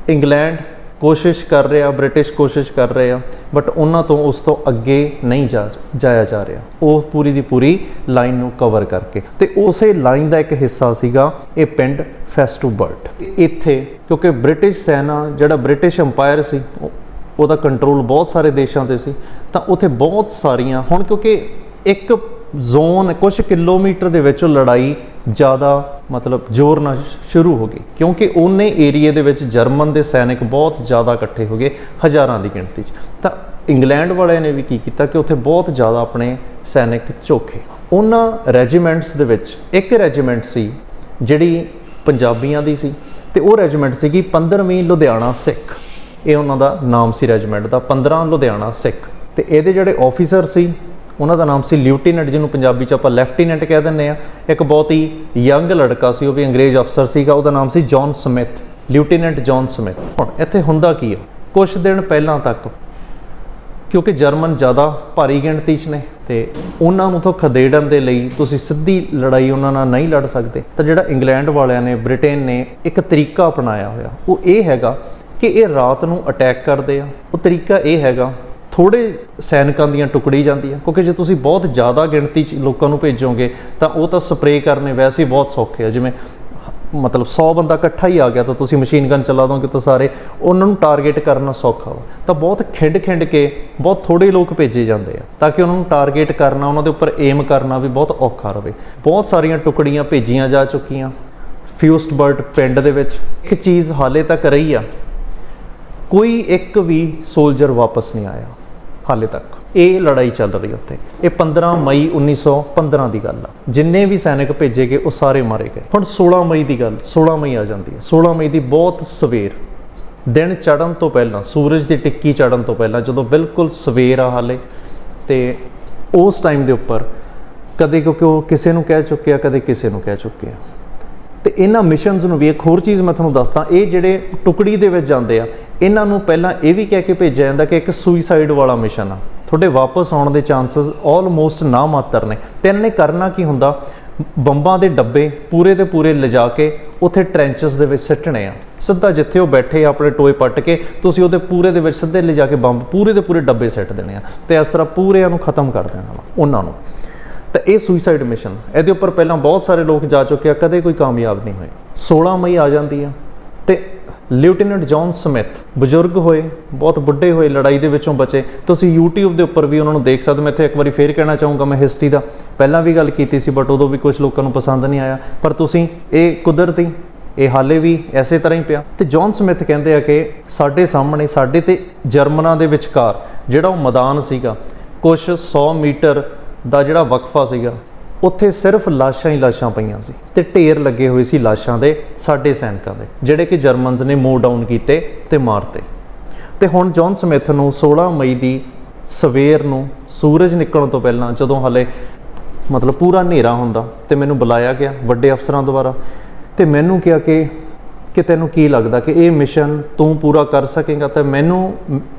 ਇੰਗਲੈਂਡ ਕੋਸ਼ਿਸ਼ ਕਰ ਰਿਹਾ, ਬ੍ਰਿਟਿਸ਼ ਕੋਸ਼ਿਸ਼ ਕਰ ਰਹੇ ਆ ਬਟ ਉਹਨਾਂ ਤੋਂ ਉਸ ਤੋਂ ਅੱਗੇ ਨਹੀਂ ਜਾਇਆ ਜਾ ਰਿਹਾ। ਉਹ ਪੂਰੀ ਦੀ ਪੂਰੀ ਲਾਈਨ ਨੂੰ ਕਵਰ ਕਰਕੇ। ਤੇ ਉਸੇ ਲਾਈਨ ਦਾ ਇੱਕ ਹਿੱਸਾ ਸੀਗਾ ਇਹ ਪਿੰਡ ਫੈਸਟੂਬਰਟ। ਇੱਥੇ ਕਿਉਂਕਿ ਬ੍ਰਿਟਿਸ਼ ਸੈਨਾ, ਜਿਹੜਾ ਬ੍ਰਿਟਿਸ਼ ਅੰਪਾਇਰ ਸੀ, ਉਹ- ਉਹਦਾ ਕੰਟਰੋਲ ਬਹੁਤ ਸਾਰੇ ਦੇਸ਼ਾਂ ਤੇ ਸੀ, ਤਾਂ ਉੱਥੇ ਬਹੁਤ ਸਾਰੀਆਂ, ਹੁਣ ਕਿਉਂਕਿ ਇੱਕ ਜ਼ੋਨ ਕੁਝ ਕਿਲੋਮੀਟਰ ਦੇ ਵਿੱਚ ਉਹ ਲੜਾਈ ਜ਼ਿਆਦਾ ਮਤਲਬ ਜ਼ੋਰ ਨਾਲ ਸ਼ੁਰੂ ਹੋ ਗਈ। ਕਿਉਂਕਿ ਉਹਨੇ ਏਰੀਏ ਦੇ ਵਿੱਚ ਜਰਮਨ ਦੇ ਸੈਨਿਕ ਬਹੁਤ ਜ਼ਿਆਦਾ ਇਕੱਠੇ ਹੋ ਗਏ ਹਜ਼ਾਰਾਂ ਦੀ ਗਿਣਤੀ 'ਚ। ਤਾਂ ਇੰਗਲੈਂਡ ਵਾਲਿਆਂ ਨੇ ਵੀ ਕੀ ਕੀਤਾ ਕਿ ਉੱਥੇ ਬਹੁਤ ਜ਼ਿਆਦਾ ਆਪਣੇ ਸੈਨਿਕ ਝੋਕੇ ਉਹਨਾਂ ਰੈਜੀਮੈਂਟਸ ਦੇ ਵਿੱਚ ਇੱਕ ਰੈਜੀਮੈਂਟ ਸੀ ਜਿਹੜੀ ਪੰਜਾਬੀਆਂ ਦੀ ਸੀ ਤੇ ਉਹ ਰੈਜੀਮੈਂਟ ਸੀਗੀ 15ਵੀਂ ਲੁਧਿਆਣਾ ਸਿੱਖ। ਇਹ ਉਹਨਾਂ ਦਾ ਨਾਮ ਸੀ ਰੈਜੀਮੈਂਟ ਦਾ 15 ਲੁਧਿਆਣਾ ਸਿੱਖ। ਤੇ ਇਹਦੇ ਜਿਹੜੇ ਆਫੀਸਰ ਸੀ ਉਹਨਾਂ ਦਾ ਨਾਮ ਸੀ ਲਿਊਟੀਨੈਂਟ, ਜਿਹਨੂੰ ਪੰਜਾਬੀ ਚ ਆਪਾਂ ਲੈਫਟੀਨੈਂਟ ਕਹਿ ਦਿੰਦੇ ਆ ਇੱਕ ਬਹੁਤ ਹੀ ਯੰਗ ਲੜਕਾ ਸੀ, ਉਹ ਵੀ ਅੰਗਰੇਜ਼ ਅਫਸਰ ਸੀਗਾ। ਉਹਦਾ ਨਾਮ ਸੀ John Smith, lieutenant John Smith. ਹੁਣ ਇੱਥੇ ਹੁੰਦਾ ਕੀ ਆ? ਕੁਝ ਦਿਨ ਪਹਿਲਾਂ ਤੱਕ, ਕਿਉਂਕਿ ਜਰਮਨ ਜ਼ਿਆਦਾ ਭਾਰੀ ਗਿਣਤੀ 'ਚ ਨੇ, ਤੇ ਉਹਨਾਂ ਨੂੰ ਤੋਂ ਖਦੇੜਨ ਦੇ ਲਈ ਤੁਸੀਂ ਸਿੱਧੀ ਲੜਾਈ ਉਹਨਾਂ ਨਾਲ ਨਹੀਂ ਲੜ ਸਕਦੇ। ਤਾਂ ਜਿਹੜਾ ਇੰਗਲੈਂਡ ਵਾਲਿਆਂ ਨੇ, ਬ੍ਰਿਟੇਨ ਨੇ ਇੱਕ ਤਰੀਕਾ ਅਪਣਾਇਆ ਹੋਇਆ, ਉਹ ਇਹ ਹੈਗਾ ਕਿ ਇਹ ਰਾਤ ਨੂੰ ਅਟੈਕ ਕਰਦੇ ਆ। ਉਹ ਤਰੀਕਾ ਇਹ ਹੈਗਾ ਥੋੜੇ ਸੈਨਿਕਾਂ ਦੀਆਂ ਟੁਕੜੀ ਜਾਂਦੀ ਹੈ ਕਿਉਂਕਿ ਜੇ ਤੁਸੀਂ ਬਹੁਤ ਜ਼ਿਆਦਾ ਗਿਣਤੀ 'ਚ ਲੋਕਾਂ ਨੂੰ ਭੇਜੋਗੇ, ਤਾਂ ਉਹ ਤਾਂ ਸਪਰੇਅ ਕਰਨੇ ਵੈਸੇ ਹੀ ਬਹੁਤ ਸੌਖੇ ਆ, ਜਿਵੇਂ ਮਤਲਬ 100 ਬੰਦਾ ਇਕੱਠਾ ਹੀ ਆ ਗਿਆ, ਤਾਂ ਤੁਸੀਂ ਮਸ਼ੀਨ ਗਨ ਚਲਾ ਦੋਗੇ ਤਾਂ ਸਾਰੇ, ਉਹਨਾਂ ਨੂੰ ਟਾਰਗੇਟ ਕਰਨਾ ਸੌਖਾ ਵਾ। ਤਾਂ ਬਹੁਤ ਖਿੰਡ ਖਿੰਡ ਕੇ ਬਹੁਤ ਥੋੜੇ ਲੋਕ ਭੇਜੇ ਜਾਂਦੇ ਆ, ਤਾਂ ਕਿ ਉਹਨਾਂ ਨੂੰ ਟਾਰਗੇਟ ਕਰਨਾ, ਉਹਨਾਂ ਦੇ ਉੱਪਰ ਏਮ ਕਰਨਾ ਵੀ ਬਹੁਤ ਔਖਾ ਰਵੇ। ਬਹੁਤ ਸਾਰੀਆਂ ਟੁਕੜੀਆਂ ਭੇਜੀਆਂ ਜਾ ਚੁੱਕੀਆਂ ਫਿਊਸਟਬਰਟ ਪਿੰਡ ਦੇ ਵਿੱਚ, ਇੱਕ ਚੀਜ਼ ਹਾਲੇ ਤੱਕ ਰਹੀ ਆ, ਕੋਈ ਇੱਕ ਵੀ ਸੋਲਜਰ ਵਾਪਸ ਨਹੀਂ ਆਇਆ। ਹਾਲੇ ਤੱਕ। ਇਹ ਲੜਾਈ ਚੱਲ ਰਹੀ ਉੱਥੇ। ਇਹ 15 ਮਈ 1915 ਦੀ ਗੱਲ ਆ। ਜਿੰਨੇ ਵੀ ਸੈਨਿਕ ਭੇਜੇ ਗਏ, ਉਹ ਸਾਰੇ ਮਾਰੇ ਗਏ। ਹੁਣ 16 ਮਈ ਦੀ ਗੱਲ 16 ਮਈ ਆ ਜਾਂਦੀ ਹੈ। 16 ਮਈ ਦੀ ਬਹੁਤ ਸਵੇਰ। ਦਿਨ ਚੜਨ ਤੋਂ ਪਹਿਲਾਂ, ਸੂਰਜ ਦੀ ਟਿੱਕੀ ਚੜਨ ਤੋਂ ਪਹਿਲਾਂ, ਜਦੋਂ ਬਿਲਕੁਲ ਸਵੇਰ ਆ ਹਾਲੇ, ਤੇ ਉਸ ਟਾਈਮ ਦੇ ਉੱਪਰ ਕਦੇ ਕਿਉਂਕਿ ਉਹ ਕਿਸੇ ਨੂੰ ਕਹਿ ਚੁੱਕੇ ਆ, ਕਦੇ ਕਿਸੇ ਨੂੰ ਕਹਿ ਚੁੱਕੇ ਆ। ਤੇ ਇਹਨਾਂ ਮਿਸ਼ਨਸ ਨੂੰ ਵੀ ਇੱਕ ਹੋਰ ਚੀਜ਼ ਮੈਂ ਤੁਹਾਨੂੰ ਦੱਸਦਾ, ਇਹ ਜਿਹੜੇ ਟੁਕੜੀ ਦੇ ਵਿੱਚ ਜਾਂਦੇ ਆ ਇਹਨਾਂ ਨੂੰ ਪਹਿਲਾਂ ਇਹ ਵੀ ਕਹਿ ਕੇ ਭੇਜਿਆ ਜਾਂਦਾ ਕਿ ਇੱਕ ਸੁਈਸਾਈਡ ਵਾਲਾ ਮਿਸ਼ਨ ਆ। ਤੁਹਾਡੇ ਵਾਪਸ ਆਉਣ ਦੇ ਚਾਂਸਸ ਆਲਮੋਸਟ ਨਾ। ਮਾਤਰ ਨੇ ਤੇ ਇਹਨੇ ਕਰਨਾ ਕੀ ਹੁੰਦਾ? ਬੰਬਾਂ ਦੇ ਡੱਬੇ ਪੂਰੇ ਦੇ ਪੂਰੇ ਲਿਜਾ ਕੇ ਉੱਥੇ ਟ੍ਰੈਂਚਸ ਦੇ ਵਿੱਚ ਸਿੱਟਣੇ ਆ। ਸਿੱਧਾ ਜਿੱਥੇ ਉਹ ਬੈਠੇ ਆਪਣੇ ਟੋਏ ਪੱਟ ਕੇ, ਤੁਸੀਂ ਉਹਦੇ ਪੂਰੇ ਦੇ ਵਿੱਚ ਸਿੱਧੇ ਲਿਜਾ ਕੇ ਬੰਬ ਪੂਰੇ ਦੇ ਪੂਰੇ ਡੱਬੇ ਸਿੱਟ ਦੇਣੇ ਆ। ਤੇ ਇਸ ਤਰ੍ਹਾਂ ਪੂਰਿਆਂ ਨੂੰ ਖਤਮ ਕਰ ਦੇਣਾ ਵਾ, ਉਹਨਾਂ ਨੂੰ। ਤਾਂ ਇਹ ਸੁਈਸਾਈਡ ਮਿਸ਼ਨ ਇਹਦੇ ਉੱਪਰ ਪਹਿਲਾਂ ਬਹੁਤ ਸਾਰੇ ਲੋਕ ਜਾ ਚੁੱਕੇ ਆ, ਕਦੇ ਕੋਈ ਕਾਮਯਾਬ ਨਹੀਂ ਹੋਏ। 16 ਮਈ ਆ ਜਾਂਦੀ ਆ। ਲੈਫਟੀਨੈਂਟ ਜੌਨ ਸਮਿਥ ਬਜ਼ੁਰਗ ਹੋਏ, ਬਹੁਤ ਬੁੱਢੇ ਹੋਏ, ਲੜਾਈ ਦੇ ਵਿੱਚੋਂ ਬਚੇ। ਤੁਸੀਂ YouTube ਦੇ ਉੱਪਰ ਵੀ ਉਹਨਾਂ ਨੂੰ ਦੇਖ ਸਕਦੇ ਹੋ। ਮੈਂ ਇੱਥੇ ਇੱਕ ਵਾਰੀ ਫੇਰ ਕਹਿਣਾ ਚਾਹੂੰਗਾ ਮੈਂ ਹਿਸਟਰੀ ਦਾ। ਪਹਿਲਾਂ ਵੀ ਗੱਲ ਕੀਤੀ ਸੀ ਬਟ ਉਦੋਂ ਵੀ ਕੁਝ ਲੋਕਾਂ ਨੂੰ ਪਸੰਦ ਨਹੀਂ ਆਇਆ। ਪਰ ਤੁਸੀਂ ਇਹ ਕੁਦਰਤੀ, ਇਹ ਹਾਲੇ ਵੀ ਐਸੇ ਤਰ੍ਹਾਂ ਹੀ ਪਿਆ। ਤੇ ਜੌਨ ਸਮਿਥ ਕਹਿੰਦੇ ਆ ਕਿ ਸਾਡੇ ਸਾਹਮਣੇ, ਸਾਡੇ ਤੇ ਜਰਮਨਾਂ ਦੇ ਵਿਚਕਾਰ ਜਿਹੜਾ ਉਹ ਮੈਦਾਨ ਸੀਗਾ ਕੁਝ 100 ਮੀਟਰ ਦਾ ਜਿਹੜਾ ਵਕਫਾ ਸੀਗਾ ਉੱਥੇ ਸਿਰਫ ਲਾਸ਼ਾਂ ਹੀ ਲਾਸ਼ਾਂ ਪਈਆਂ ਸੀ ਤੇ ਢੇਰ ਲੱਗੇ ਹੋਏ ਸੀ ਲਾਸ਼ਾਂ ਦੇ ਸਾਡੇ ਸੈਨਿਕਾਂ ਦੇ, ਜਿਹੜੇ ਕਿ ਜਰਮਨਸ ਨੇ ਮੋ ਡਾਊਨ ਕੀਤੇ ਤੇ ਮਾਰਤੇ। ਤੇ ਹੁਣ ਜੌਨ ਸਮਿਥ ਨੂੰ 16 ਮਈ ਦੀ ਸਵੇਰ ਨੂੰ ਸੂਰਜ ਨਿਕਲਣ ਤੋਂ ਪਹਿਲਾਂ ਜਦੋਂ ਹਲੇ ਮਤਲਬ ਪੂਰਾ ਹਨੇਰਾ ਹੁੰਦਾ ਤੇ ਮੈਨੂੰ ਬੁਲਾਇਆ ਗਿਆ ਵੱਡੇ ਅਫਸਰਾਂ ਦੁਆਰਾ ਤੇ ਮੈਨੂੰ ਕਿਹਾ ਕਿ ਕਿ ਤੈਨੂੰ ਕੀ ਲੱਗਦਾ ਕਿ ਇਹ ਮਿਸ਼ਨ ਤੂੰ ਪੂਰਾ ਕਰ ਸਕੇਗਾ? ਤਾਂ ਮੈਨੂੰ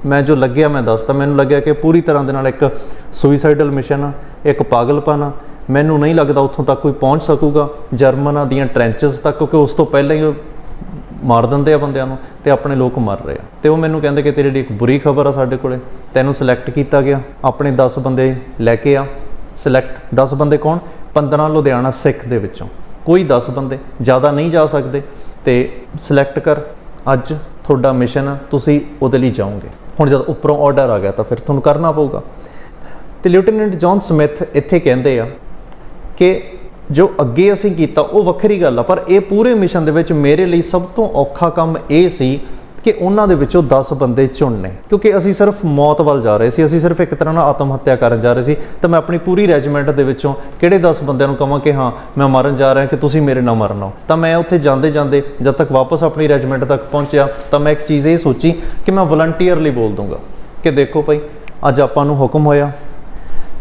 ਮੈਂ ਜੋ ਲੱਗਿਆ ਮੈਂ ਦੱਸਦਾ ਮੈਨੂੰ ਲੱਗਿਆ ਕਿ ਪੂਰੀ ਤਰ੍ਹਾਂ ਦੇ ਨਾਲ ਇੱਕ ਸੁਈਸਾਈਡਲ ਮਿਸ਼ਨ ਆ, ਇੱਕ ਪਾਗਲਪਨ ਆ ਮੈਨੂੰ ਨਹੀਂ ਲੱਗਦਾ ਉੱਥੋਂ ਤੱਕ ਕੋਈ ਪਹੁੰਚ ਸਕੂਗਾ। ਜਰਮਨਾਂ ਦੀਆਂ ਟ੍ਰੈਂਚਸ ਤੱਕ, ਕਿਉਂਕਿ ਉਸ ਤੋਂ ਪਹਿਲਾਂ ਹੀ ਉਹ ਮਾਰ ਦਿੰਦੇ ਆ ਬੰਦਿਆਂ ਨੂੰ ਤੇ ਆਪਣੇ ਲੋਕ ਮਰ ਰਹੇ ਆ। ਤੇ ਉਹ ਮੈਨੂੰ ਕਹਿੰਦੇ ਕਿ ਤੇਰੇ ਲਈ ਇੱਕ ਬੁਰੀ ਖਬਰ ਆ ਸਾਡੇ ਕੋਲੇ। ਤੈਨੂੰ ਸਿਲੈਕਟ ਕੀਤਾ ਗਿਆ। ਆਪਣੇ 10 ਬੰਦੇ ਲੈ ਕੇ ਆ। ਸਿਲੈਕਟ 10 ਬੰਦੇ ਕੌਣ? 15 ਲੁਧਿਆਣਾ ਸਿੱਖ ਦੇ ਵਿੱਚੋਂ। ਕੋਈ 10 ਬੰਦੇ ਜ਼ਿਆਦਾ ਨਹੀਂ ਜਾ ਸਕਦੇ। ਤੇ ਸਿਲੈਕਟ ਕਰ। ਅੱਜ ਤੁਹਾਡਾ ਮਿਸ਼ਨ ਆ, ਤੁਸੀਂ ਉਹਦੇ ਲਈ ਜਾਓਗੇ। ਹੁਣ ਜਦ ਉੱਪਰੋਂ ਆਰਡਰ ਆ ਗਿਆ ਤਾਂ ਫਿਰ ਤੁਹਾਨੂੰ ਕਰਨਾ ਪਊਗਾ। ਤੇ ਲੈਫਟੀਨੈਂਟ ਜੌਨ ਸਮਿਥ ਇੱਥੇ ਕਹਿੰਦੇ ਆ ਕਿ ਜੋ ਅੱਗੇ ਅਸੀਂ ਕੀਤਾ, ਉਹ ਵੱਖਰੀ ਗੱਲ ਆ, ਪਰ ਇਹ ਪੂਰੇ ਮਿਸ਼ਨ ਦੇ ਵਿੱਚ ਮੇਰੇ ਲਈ ਸਭ ਤੋਂ ਔਖਾ ਕੰਮ ਇਹ ਸੀ ਕਿ ਉਹਨਾਂ ਦੇ ਵਿੱਚੋਂ 10 ਬੰਦੇ ਚੁਣਨੇ। ਕਿਉਂਕਿ ਅਸੀਂ ਸਿਰਫ ਮੌਤ ਵੱਲ ਜਾ ਰਹੇ ਸੀ, ਅਸੀਂ ਸਿਰਫ ਇੱਕ ਤਰ੍ਹਾਂ ਨਾਲ ਆਤਮ ਹੱਤਿਆ ਕਰਨ ਜਾ ਰਹੇ ਸੀ, ਤਾਂ ਮੈਂ ਆਪਣੀ ਪੂਰੀ ਰੈਜੀਮੈਂਟ ਦੇ ਵਿੱਚੋਂ ਕਿਹੜੇ 10 ਬੰਦਿਆਂ ਨੂੰ ਕਹਾਂ ਕਿ ਹਾਂ, ਮੈਂ ਮਰਨ ਜਾ ਰਿਹਾ ਕਿ ਤੁਸੀਂ ਮੇਰੇ ਨਾਲ ਮਰਨਾ ਤਾਂ ਮੈਂ ਉੱਥੇ ਜਾਂਦੇ ਜਾਂਦੇ, ਜਦ ਤੱਕ ਵਾਪਸ ਆਪਣੀ ਰੈਜੀਮੈਂਟ ਤੱਕ ਪਹੁੰਚਿਆ, ਤਾਂ ਮੈਂ ਇੱਕ ਚੀਜ਼ ਇਹ ਸੋਚੀ ਕਿ ਮੈਂ ਵਲੰਟੀਅਰਲੀ ਬੋਲ ਦੂੰਗਾ ਕਿ ਦੇਖੋ ਭਾਈ, ਅੱਜ ਆਪਾਂ ਨੂੰ ਹੁਕਮ ਹੋਇਆ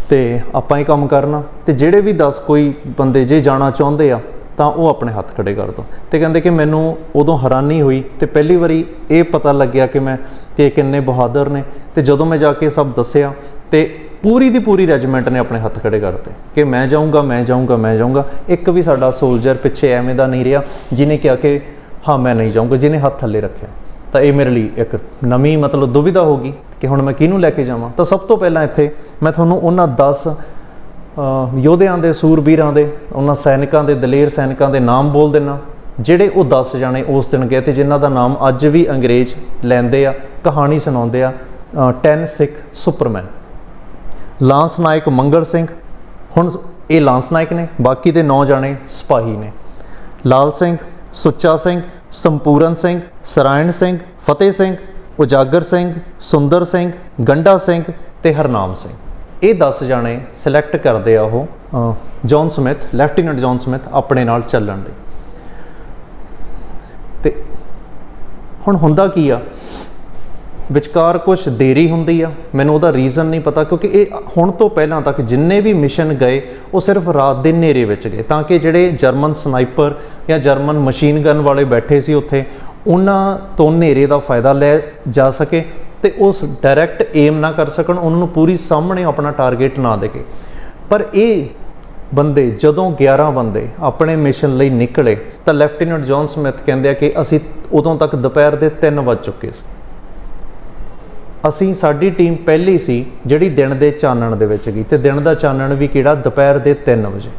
ਤੇ ਆਪਾਂ ਹੀ ਕੰਮ ਕਰਨਾ। ਤੇ ਜਿਹੜੇ ਵੀ 10 ਕੋਈ ਬੰਦੇ ਜੇ ਜਾਣਾ ਚਾਹੁੰਦੇ ਆ, ਤਾਂ ਉਹ ਆਪਣੇ ਹੱਥ ਖੜੇ ਕਰ ਦੋ। ਤੇ ਕਹਿੰਦੇ ਕਿ ਮੈਨੂੰ ਉਦੋਂ ਹੈਰਾਨੀ ਹੋਈ ਤੇ ਪਹਿਲੀ ਵਾਰੀ ਇਹ ਪਤਾ ਲੱਗਿਆ ਕਿ ਮੈਂ, ਕਿ ਕਿੰਨੇ ਬਹਾਦਰ ਨੇ। ਤੇ ਜਦੋਂ ਮੈਂ ਜਾ ਕੇ ਸਭ ਦੱਸਿਆ, ਤੇ ਪੂਰੀ ਦੀ ਪੂਰੀ ਰੈਜੀਮੈਂਟ ਨੇ ਆਪਣੇ ਹੱਥ ਖੜੇ ਕਰਤੇ ਕਿ ਮੈਂ ਜਾਊਂਗਾ ਮੈਂ ਜਾਊਂਗਾ ਮੈਂ ਜਾਊਂਗਾ। ਇੱਕ ਵੀ ਸਾਡਾ ਸੋਲਜਰ ਪਿੱਛੇ ਐਵੇਂ ਦਾ ਨਹੀਂ ਰਿਹਾ ਜਿਨੇ ਕਿਹਾ ਕਿ, ਹਾਂ, ਮੈਂ ਨਹੀਂ ਜਾਊਂਗਾ, ਜਿਹਨੇ ਹੱਥ ਥੱਲੇ ਰੱਖਿਆ। ਤਾਂ ਇਹ ਮੇਰੇ ਲਈ ਇੱਕ ਨਵੀਂ ਮਤਲਬ ਦੁਵਿਧਾ ਹੋਗੀ ਕਿ ਹੁਣ ਮੈਂ ਕਿਹਨੂੰ ਲੈ ਕੇ ਜਾਵਾਂ? ਤਾਂ ਸਭ ਤੋਂ ਪਹਿਲਾਂ ਇੱਥੇ ਮੈਂ ਤੁਹਾਨੂੰ ਉਹਨਾਂ 10 ਯੋਧਿਆਂ ਦੇ, ਸੂਰਬੀਰਾਂ ਦੇ, ਉਹਨਾਂ ਸੈਨਿਕਾਂ ਦੇ, ਦਲੇਰ ਸੈਨਿਕਾਂ ਦੇ ਨਾਮ ਬੋਲ ਦੇਣਾ ਜਿਹੜੇ ਉਹ 10 ਜਾਣੇ ਉਸ ਦਿਨ ਗਏ ਤੇ ਜਿਨ੍ਹਾਂ ਦਾ ਨਾਮ ਅੱਜ ਵੀ ਅੰਗਰੇਜ਼ ਲੈਂਦੇ ਆ, ਕਹਾਣੀ ਸੁਣਾਉਂਦੇ ਆ 10 ਸਿੱਖ ਸੁਪਰਮੈਨ ਲਾਂਸ ਨਾਇਕ ਮੰਗਲ ਸਿੰਘ, ਹੁਣ ਇਹ ਲਾਂਸ ਨਾਇਕ ਨੇ, ਬਾਕੀ ਦੇ 9 ਜਾਣੇ ਸਿਪਾਹੀ ਨੇ। ਲਾਲ ਸਿੰਘ, ਸੁੱਚਾ ਸਿੰਘ ਸੰਪੂਰਨ ਸਿੰਘ ਸਰਾਇਣ ਸਿੰਘ ਫਤਿਹ ਸਿੰਘ ਉਜਾਗਰ ਸਿੰਘ ਸੁੰਦਰ ਸਿੰਘ ਗੰਡਾ ਸਿੰਘ ਤੇ ਹਰਨਾਮ ਸਿੰਘ। ਇਹ 10 ਜਾਣੇ ਸਿਲੈਕਟ ਕਰਦੇ ਆ ਉਹ ਅ, John Smith lieutenant John Smith ਆਪਣੇ ਨਾਲ ਚੱਲਣ ਲਈ। ਤੇ ਹੁਣ ਹੁੰਦਾ ਕੀ ਆ? ਵਿਚਕਾਰ ਕੁਝ ਦੇਰੀ ਹੁੰਦੀ ਆ। ਮੈਨੂੰ ਉਹਦਾ ਰੀਜ਼ਨ ਨਹੀਂ ਪਤਾ, ਕਿਉਂਕਿ ਇਹ ਹੁਣ ਤੋਂ ਪਹਿਲਾਂ ਤੱਕ ਜਿੰਨੇ ਵੀ ਮਿਸ਼ਨ ਗਏ, ਉਹ ਸਿਰਫ ਰਾਤ ਦੇ ਹਨੇਰੇ ਵਿੱਚ ਗਏ। ਤਾਂ ਕਿ ਜਿਹੜੇ ਜਰਮਨ ਸਨਾਈਪਰ ਜਾਂ ਜਰਮਨ ਮਸ਼ੀਨ ਗਨ ਵਾਲੇ ਬੈਠੇ ਸੀ ਉੱਥੇ, ਉਹਨਾਂ ਤੋਂ ਹਨੇਰੇ ਦਾ ਫਾਇਦਾ ਲੈ ਜਾ ਸਕੇ ਤੇ ਉਸ ਡਾਇਰੈਕਟ ਏਮ ਨਾ ਕਰ ਸਕਣ, ਉਹਨਾਂ ਨੂੰ ਪੂਰੀ ਸਾਹਮਣੇ ਆਪਣਾ ਟਾਰਗੇਟ ਨਾ ਦੇਕੇ। ਪਰ ਇਹ ਬੰਦੇ, ਜਦੋਂ 11 ਬੰਦੇ ਆਪਣੇ ਮਿਸ਼ਨ ਲਈ ਨਿਕਲੇ, ਤਾਂ ਲੈਫਟੀਨੈਂਟ ਜੌਨ ਸਮਿਥ ਕਹਿੰਦੇ ਆ ਕਿ ਅਸੀਂ ਉਦੋਂ ਤੱਕ ਦੁਪਹਿਰ ਦੇ 3 ਵੱਜ ਚੁੱਕੇ ਸੀ। ਅਸੀਂ ਸਾਡੀ ਟੀਮ ਪਹਿਲੀ ਸੀ ਜਿਹੜੀ ਦਿਨ ਦੇ ਚਾਨਣ ਦੇ ਵਿੱਚ ਗਈ ਤੇ ਦਿਨ ਦਾ ਚਾਨਣ ਵੀ ਕਿਹੜਾ? ਦੁਪਹਿਰ ਦੇ 3 ਵਜੇ।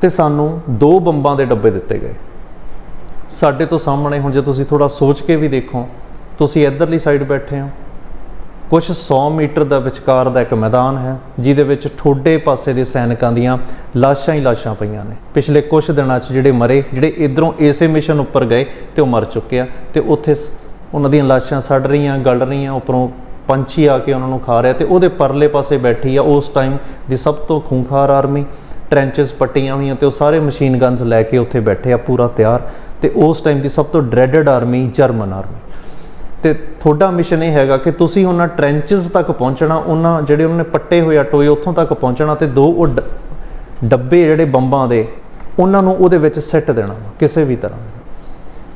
ਤੇ ਸਾਨੂੰ ਦੋ ਬੰਬਾਂ ਦੇ ਡੱਬੇ ਦਿੱਤੇ ਗਏ। ਸਾਡੇ ਤੋਂ ਸਾਹਮਣੇ ਹੁਣ ਜੇ ਤੁਸੀਂ ਥੋੜਾ ਸੋਚ ਕੇ ਵੀ ਦੇਖੋ, ਤੁਸੀਂ ਇਧਰਲੀ ਸਾਈਡ ਬੈਠੇ ਹੋ। ਕੁਝ 100 ਮੀਟਰ ਦਾ ਵਿਚਕਾਰ ਦਾ ਇੱਕ ਮੈਦਾਨ ਹੈ, ਜਿਹਦੇ ਵਿੱਚ ਠੋਡੇ ਪਾਸੇ ਦੇ ਸੈਨਿਕਾਂ ਦੀਆਂ ਲਾਸ਼ਾਂ ਹੀ ਲਾਸ਼ਾਂ ਪਈਆਂ ਨੇ। ਪਿਛਲੇ ਕੁਝ ਦਿਨਾਂ 'ਚ ਜਿਹੜੇ ਮਰੇ, ਜਿਹੜੇ ਇਧਰੋਂ ਇਸੇ ਮਿਸ਼ਨ ਉੱਪਰ ਗਏ ਤੇ ਉਹ ਮਰ ਚੁੱਕੇ ਆ ਤੇ ਉੱਥੇ ਸ- ਉਹਨਾਂ ਦੀਆਂ ਲਾਸ਼ਾਂ ਸੜ ਰਹੀਆਂ, ਗਲ ਰਹੀਆਂ, ਉੱਪਰੋਂ ਪੰਛੀ ਆ ਕੇ ਉਹਨਾਂ ਨੂੰ ਖਾ ਰਿਹਾ ਤੇ ਉਹਦੇ ਪਰਲੇ ਪਾਸੇ ਬੈਠੀ ਆ ਉਸ ਟਾਈਮ ਦੀ ਸਭ ਤੋਂ ਖੂੰਖਾਰ ਆਰਮੀ ਟ੍ਰੈਂਚਸ ਪੱਟੀਆਂ ਹੋਈਆਂ ਤੇ ਉਹ ਸਾਰੇ ਮਸ਼ੀਨ ਗਨਸ ਲੈ ਕੇ ਉੱਥੇ ਬੈਠੇ ਆ, ਪੂਰਾ ਤਿਆਰ ਤੇ ਉਸ ਟਾਈਮ ਦੀ ਸਭ ਤੋਂ ਡਰੈਡਡ ਆਰਮੀ ਜਰਮਨ ਆਰਮੀ ਤੇ ਤੁਹਾਡਾ ਮਿਸ਼ਨ ਇਹ ਹੈਗਾ ਕਿ ਤੁਸੀਂ ਉਹਨਾਂ ਟ੍ਰੈਂਚਸ ਤੱਕ ਪਹੁੰਚਣਾ, ਉਹਨਾਂ ਜਿਹੜੇ ਉਹਨਾਂ ਨੇ ਪੱਟੇ ਹੋਏ ਆ ਟੋਏ ਉੱਥੋਂ ਤੱਕ ਪਹੁੰਚਣਾ ਤੇ ਦੋ ਉਹ ਡੱਬੇ ਜਿਹੜੇ ਬੰਬਾਂ ਦੇ, ਉਹਨਾਂ ਨੂੰ ਉਹਦੇ ਵਿੱਚ ਸਿੱਟ ਦੇਣਾ, ਕਿਸੇ ਵੀ ਤਰ੍ਹਾਂ।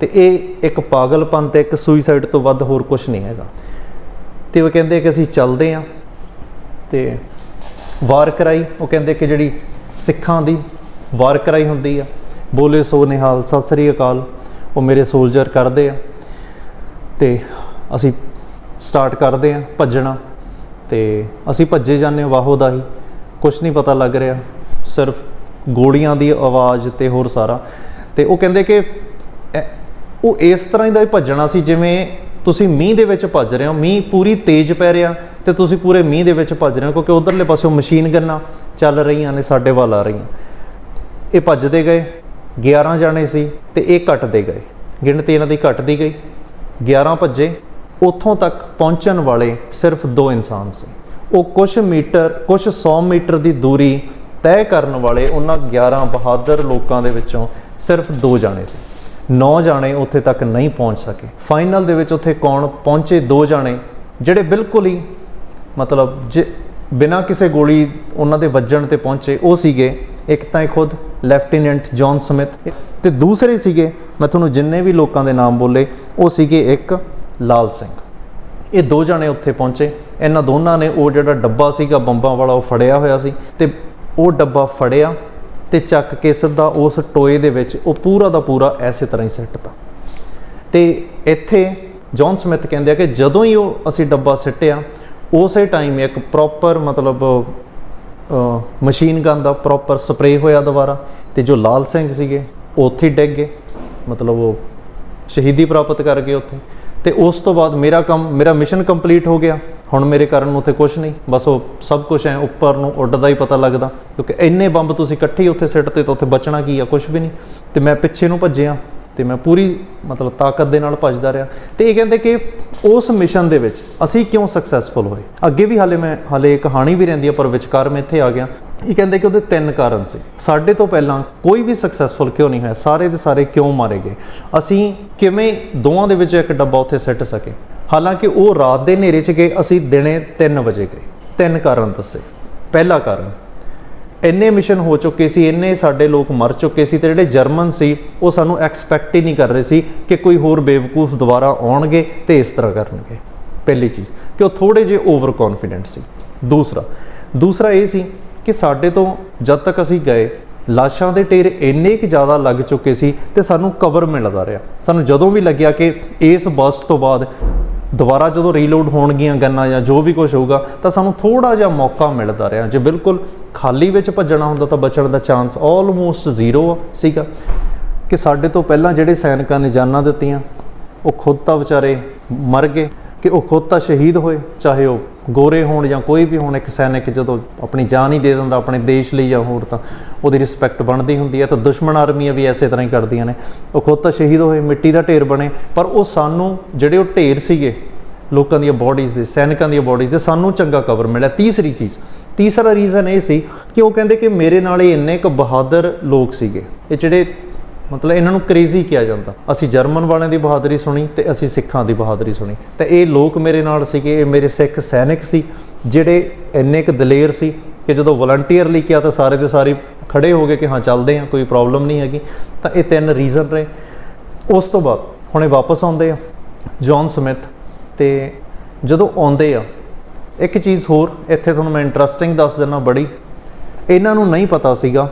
ਤੇ ਇਹ ਇੱਕ ਪਾਗਲਪਨ ਤੇ ਇੱਕ ਸੁਸਾਈਡ ਤੋਂ ਵੱਧ ਹੋਰ ਕੁਝ ਨਹੀਂ ਹੈਗਾ। ਤੇ ਉਹ ਕਹਿੰਦੇ ਕਿ ਅਸੀਂ ਚੱਲਦੇ ਆਂ ਤੇ ਵਾਰ ਕਰਾਈ। ਉਹ ਕਹਿੰਦੇ ਕਿ ਜਿਹੜੀ ਸਿੱਖਾਂ ਦੀ ਵਾਰ ਕਰਾਈ ਹੁੰਦੀ ਆ, ਬੋਲੇ ਸੋ ਨਿਹਾਲ, ਸਤਿ ਸ੍ਰੀ ਅਕਾਲ, ਉਹ ਮੇਰੇ ਸੋਲਜਰ ਕਰਦੇ ਆ ਤੇ ਅਸੀਂ ਸਟਾਰਟ ਕਰਦੇ ਆਂ ਭੱਜਣਾ ਤੇ ਅਸੀਂ ਭੱਜੇ ਜਾਂਦੇ ਵਾਹੋ ਦਾ ਹੀ। ਕੁਝ ਨਹੀਂ ਪਤਾ ਲੱਗ ਰਿਹਾ, ਸਿਰਫ ਗੋਲੀਆਂ ਦੀ ਆਵਾਜ਼ ਤੇ ਹੋਰ ਸਾਰਾ। ਤੇ ਉਹ ਕਹਿੰਦੇ ਕਿ ਉਹ ਇਸ ਤਰ੍ਹਾਂ ਦਾ ਹੀ ਭੱਜਣਾ ਸੀ ਜਿਵੇਂ ਤੁਸੀਂ ਮੀਂਹ ਦੇ ਵਿੱਚ ਭੱਜ ਰਹੇ ਹੋ। ਮੀਂਹ ਪੂਰੀ ਤੇਜ਼ ਪੈ ਰਿਹਾ ਤੇ ਤੁਸੀਂ ਪੂਰੇ ਮੀਂਹ ਦੇ ਵਿੱਚ ਭੱਜ ਰਹੇ ਹੋ ਕਿਉਂਕਿ ਉਧਰਲੇ ਪਾਸਿਓਂ ਮਸ਼ੀਨ ਗੰਨਾ ਚੱਲ ਰਹੀਆਂ ਨੇ, ਸਾਡੇ ਵੱਲ ਆ ਰਹੀਆਂ। ਇਹ ਭੱਜਦੇ ਗਏ 11 ਜਾਣੇ ਸੀ ਤੇ ਇਹ ਘਟਦੇ ਗਏ। ਗਿਣਤੀ ਇਹਨਾਂ ਦੀ ਘਟਦੀ ਗਈ। 11 ਭੱਜੇ, ਉੱਥੋਂ ਤੱਕ ਪਹੁੰਚਣ ਵਾਲੇ ਸਿਰਫ ਦੋ ਇਨਸਾਨ ਸੀ। ਉਹ ਕੁਝ ਮੀਟਰ ਕੁਝ 100 ਮੀਟਰ ਦੀ ਦੂਰੀ ਤੈਅ ਕਰਨ ਵਾਲੇ ਉਹਨਾਂ 11 ਬਹਾਦਰ ਲੋਕਾਂ ਦੇ ਵਿੱਚੋਂ ਸਿਰਫ ਦੋ ਜਾਣੇ ਸੀ। 9 ਜਾਣੇ ਉੱਥੇ ਤੱਕ ਨਹੀਂ ਪਹੁੰਚ ਸਕੇ। ਫਾਈਨਲ ਦੇ ਵਿੱਚ ਉੱਥੇ ਕੌਣ ਪਹੁੰਚੇ? ਦੋ ਜਾਣੇ, ਜਿਹੜੇ ਬਿਲਕੁਲ ਹੀ ਮਤਲਬ ਜੇ ਬਿਨਾਂ ਕਿਸੇ ਗੋਲੀ ਉਹਨਾਂ ਦੇ ਵੱਜਣ ਤੇ ਪਹੁੰਚੇ, ਉਹ ਸੀਗੇ ਇੱਕ ਤਾਂ ਇਹ ਖੁਦ ਲੈਫਟੀਨੈਂਟ ਜੌਨ ਸਮਿਥ ਤੇ ਦੂਸਰੇ ਸੀਗੇ, ਮੈਂ ਤੁਹਾਨੂੰ ਜਿੰਨੇ ਵੀ ਲੋਕਾਂ ਦੇ ਨਾਮ ਬੋਲੇ, ਉਹ ਸੀਗੇ ਇੱਕ, ਲਾਲ ਸਿੰਘ। ਇਹ ਦੋ ਜਣੇ ਉੱਥੇ ਪਹੁੰਚੇ। ਇਹਨਾਂ ਦੋਨਾਂ ਨੇ ਉਹ ਜਿਹੜਾ ਡੱਬਾ ਸੀਗਾ, ਬੰਬਾਂ ਵਾਲਾ, ਉਹ ਫੜਿਆ ਹੋਇਆ ਸੀ ਤੇ ਉਹ ਡੱਬਾ ਫੜਿਆ। ਤੇ ਚੱਕ ਕੇ ਸਿੱਧਾ ਉਸ ਟੋਏ ਦੇ ਵਿੱਚ ਉਹ ਪੂਰਾ ਦਾ ਪੂਰਾ ਐਸੇ ਤਰ੍ਹਾਂ ਹੀ ਸਿੱਟਤਾ। ਤੇ ਇੱਥੇ ਜੌਨ ਸਮਿਥ ਕਹਿੰਦੇ ਆ ਕਿ ਜਦੋਂ ਹੀ ਉਹ ਅਸੀਂ ਡੱਬਾ ਸਿੱਟਿਆ, ਉਸੇ ਟਾਈਮ ਇੱਕ ਪ੍ਰੋਪਰ ਮਤਲਬ ਮਸ਼ੀਨ ਗਨ ਦਾ ਪ੍ਰੋਪਰ ਸਪਰੇਅ ਹੋਇਆ ਦੁਬਾਰਾ ਤੇ ਜੋ ਲਾਲ ਸਿੰਘ ਸੀਗੇ, ਉਹ ਉੱਥੇ ਹੀ ਡਿੱਗ ਗਏ। ਮਤਲਬ ਉਹ ਸ਼ਹੀਦੀ ਪ੍ਰਾਪਤ ਕਰ ਗਏ ਉੱਥੇ। ਤੇ ਉਸ ਤੋਂ ਬਾਅਦ ਮੇਰਾ ਕੰਮ, ਮੇਰਾ ਮਿਸ਼ਨ ਕੰਪਲੀਟ ਹੋ ਗਿਆ। ਹੁਣ ਮੇਰੇ ਕਾਰਨ ਉੱਥੇ ਕੁਝ ਨਹੀਂ, ਬਸ ਉਹ ਸਭ ਕੁਝ ਐ ਉੱਪਰ ਨੂੰ ਉੱਡਦਾ ਹੀ ਪਤਾ ਲੱਗਦਾ, ਕਿਉਂਕਿ ਇੰਨੇ ਬੰਬ ਤੁਸੀਂ ਇਕੱਠੇ ਹੀ ਉੱਥੇ ਸਿੱਟ ਤੇ ਤਾਂ ਉੱਥੇ ਬਚਣਾ ਕੀ ਆ ਕੁਝ ਵੀ ਨਹੀਂ। ਤੇ ਮੈਂ ਪਿੱਛੇ ਨੂੰ ਭੱਜਿਆ, ਤੇ ਮੈਂ ਪੂਰੀ ਮਤਲਬ ਤਾਕਤ ਦੇ ਨਾਲ ਭੱਜਦਾ ਰਿਹਾ। ਤੇ ਇਹ ਕਹਿੰਦੇ ਕਿ ਉਸ ਮਿਸ਼ਨ ਦੇ ਵਿੱਚ ਅਸੀਂ ਕਿਉਂ ਸਕਸੈਸਫੁਲ ਹੋਏ? ਅੱਗੇ ਵੀ ਹਾਲੇ ਮੈਂ, ਹਾਲੇ ਇਹ ਕਹਾਣੀ ਵੀ ਰਹਿੰਦੀ ਆ, ਪਰ ਵਿਚਕਾਰ ਮੈਂ ਇੱਥੇ ਆ ਗਿਆ। ਇਹ ਕਹਿੰਦੇ ਕਿ ਉਹਦੇ ਤਿੰਨ ਕਾਰਨ ਸੀ। ਸਾਡੇ ਤੋਂ ਪਹਿਲਾਂ ਕੋਈ ਵੀ ਸਕਸੈਸਫੁਲ ਕਿਉਂ ਨਹੀਂ ਹੋਇਆ, ਸਾਰੇ ਦੇ ਸਾਰੇ ਕਿਉਂ ਮਾਰੇ ਗਏ? ਅਸੀਂ ਕਿਵੇਂ ਦੋਵਾਂ ਦੇ ਵਿੱਚ ਇੱਕ ਡੱਬਾ ਉੱਥੇ ਸਿੱਟ ਸਕੇ? ਹਾਲਾਂਕਿ ਉਹ ਰਾਤ ਦੇ ਹਨੇਰੇ 'ਚ ਗਏ, ਅਸੀਂ ਦਿਨੇ 3 ਵਜੇ ਗਏ। ਤਿੰਨ ਕਾਰਨ ਦੱਸੇ। ਪਹਿਲਾ ਕਾਰਨ, ਇੰਨੇ ਮਿਸ਼ਨ ਹੋ ਚੁੱਕੇ ਸੀ, ਇੰਨੇ ਸਾਡੇ ਲੋਕ ਮਰ ਚੁੱਕੇ ਸੀ ਤੇ ਜਿਹੜੇ ਜਰਮਨ ਸੀ, ਉਹ ਸਾਨੂੰ ਐਕਸਪੈਕਟ ਹੀ ਨਹੀਂ ਕਰ ਰਹੇ ਸੀ ਕਿ ਕੋਈ ਹੋਰ ਬੇਵਕੂਫ ਦੁਬਾਰਾ ਆਉਣਗੇ ਤੇ ਇਸ ਤਰ੍ਹਾਂ ਕਰਨਗੇ। ਪਹਿਲੀ ਚੀਜ਼, ਕਿ ਉਹ ਥੋੜੇ ਜਿਹੇ ਓਵਰ ਕੌਨਫੀਡੈਂਟ ਸੀ। ਦੂਸਰਾ ਦੂਸਰਾ ਇਹ ਸੀ ਕਿ ਸਾਡੇ ਤੋਂ ਜਦ ਤੱਕ ਅਸੀਂ ਗਏ, ਲਾਸ਼ਾਂ ਦੇ ਢੇਰ ਇੰਨੇ ਕਿ ਜ਼ਿਆਦਾ ਲੱਗ ਚੁੱਕੇ ਸੀ ਤੇ ਸਾਨੂੰ ਕਵਰ ਮਿਲਦਾ ਰਿਹਾ। ਸਾਨੂੰ ਜਦੋਂ ਵੀ ਲੱਗਿਆ ਕਿ ਇਸ ਬੱਸ ਤੋਂ ਬਾਅਦ ਦੁਬਾਰਾ ਜਦੋਂ ਰੀਲੋਡ ਹੋਣਗੀਆਂ ਗੰਨਾਂ ਜਾਂ ਜੋ ਵੀ ਕੁਝ ਹੋਊਗਾ, ਤਾਂ ਸਾਨੂੰ ਥੋੜਾ ਜਿਹਾ ਮੌਕਾ ਮਿਲਦਾ ਰਿਹਾ। ਜੇ ਬਿਲਕੁਲ ਖਾਲੀ ਵਿੱਚ ਭੱਜਣਾ ਹੁੰਦਾ ਤਾਂ ਬਚਣ ਦਾ ਚਾਂਸ ਆਲਮੋਸਟ ਜ਼ੀਰੋ ਸੀਗਾ। ਕਿ ਸਾਡੇ ਤੋਂ ਪਹਿਲਾਂ ਜਿਹੜੇ ਸੈਨਿਕਾਂ ਨੇ ਜਾਨਾਂ ਦਿੱਤੀਆਂ, ਉਹ ਖੁਦ ਤਾਂ ਵਿਚਾਰੇ ਮਰ ਗਏ, ਕਿ ਉਹ ਖੁਦ ਤਾਂ ਸ਼ਹੀਦ ਹੋਏ, ਚਾਹੇ ਉਹ ਗੋਰੇ ਹੋਣ ਜਾਂ ਕੋਈ ਵੀ ਹੋਣ, ਇੱਕ ਸੈਨਿਕ ਜਦੋਂ ਆਪਣੀ ਜਾਨ ਹੀ ਦੇ ਦਿੰਦਾ, ਆਪਣੇ ਦੇਸ਼ ਲਈ ਜਾਂ ਹੋਰ ਤਾਂ ਉਹਦੀ ਰਿਸਪੈਕਟ ਬਣਦੀ ਹੁੰਦੀ ਹੈ ਤਾਂ ਦੁਸ਼ਮਣ ਆਰਮੀਆਂ ਵੀ ਐਸੇ ਤਰ੍ਹਾਂ ਹੀ ਕਰਦੀਆਂ ਨੇ। ਉਹ ਖੁਦ ਤਾਂ ਸ਼ਹੀਦ ਹੋਏ, ਮਿੱਟੀ ਦਾ ਢੇਰ ਬਣੇ, ਪਰ ਉਹ ਸਾਨੂੰ ਜਿਹੜੇ ਉਹ ਢੇਰ ਸੀਗੇ, ਲੋਕਾਂ ਦੀਆਂ ਬਾਡੀਜ਼ ਦੇ, ਸੈਨਿਕਾਂ ਦੀਆਂ ਬਾਡੀਜ਼ ਦੇ, ਸਾਨੂੰ ਚੰਗਾ ਕਵਰ ਮਿਲਿਆ। ਤੀਸਰੀ ਚੀਜ਼, ਤੀਸਰਾ ਰੀਜ਼ਨ ਇਹ ਸੀ ਕਿ ਉਹ ਕਹਿੰਦੇ ਕਿ ਮੇਰੇ ਨਾਲ ਇਹ ਇੰਨੇ ਕੁ ਬਹਾਦਰ ਲੋਕ ਸੀਗੇ। ਇਹ ਜਿਹੜੇ ਮਤਲਬ ਇਹਨਾਂ ਨੂੰ ਕ੍ਰੇਜ਼ੀ ਕਿਹਾ ਜਾਂਦਾ। ਅਸੀਂ ਜਰਮਨ ਵਾਲਿਆਂ ਦੀ ਬਹਾਦਰੀ ਸੁਣੀ ਤੇ ਅਸੀਂ ਸਿੱਖਾਂ ਦੀ ਬਹਾਦਰੀ ਸੁਣੀ। ਤੇ ਇਹ ਲੋਕ ਮੇਰੇ ਨਾਲ ਸੀਗੇ, ਇਹ ਮੇਰੇ ਸਿੱਖ ਸੈਨਿਕ ਸੀ, ਜਿਹੜੇ ਇੰਨੇ ਕੁ ਦਲੇਰ ਸੀ ਕਿ ਜਦੋਂ ਵਲੰਟੀਅਰ ਲਈ ਕਿਹਾ ਤਾਂ ਸਾਰੇ ਦੇ ਸਾਰੇ ਖੜੇ ਹੋ ਗਏ ਕਿ ਹਾਂ, ਚੱਲਦੇ ਹਾਂ, ਕੋਈ ਪ੍ਰੋਬਲਮ ਨਹੀਂ ਹੈਗੀ। ਤਾਂ ਇਹ ਤਿੰਨ ਰੀਜ਼ਨ ਰਹੇ। ਉਸ ਤੋਂ ਬਾਅਦ ਹੁਣੇ ਵਾਪਸ ਆਉਂਦੇ ਆ ਜੌਨ ਸਮਿਥ ਤੇ ਜਦੋਂ ਆਉਂਦੇ ਆ, ਇੱਕ ਚੀਜ਼ ਹੋਰ ਇੱਥੇ ਤੁਹਾਨੂੰ ਮੈਂ ਇੰਟਰਸਟਿੰਗ ਦੱਸ ਦਿੰਦਾ ਬੜੀ। ਇਹਨਾਂ ਨੂੰ ਨਹੀਂ ਪਤਾ ਸੀਗਾ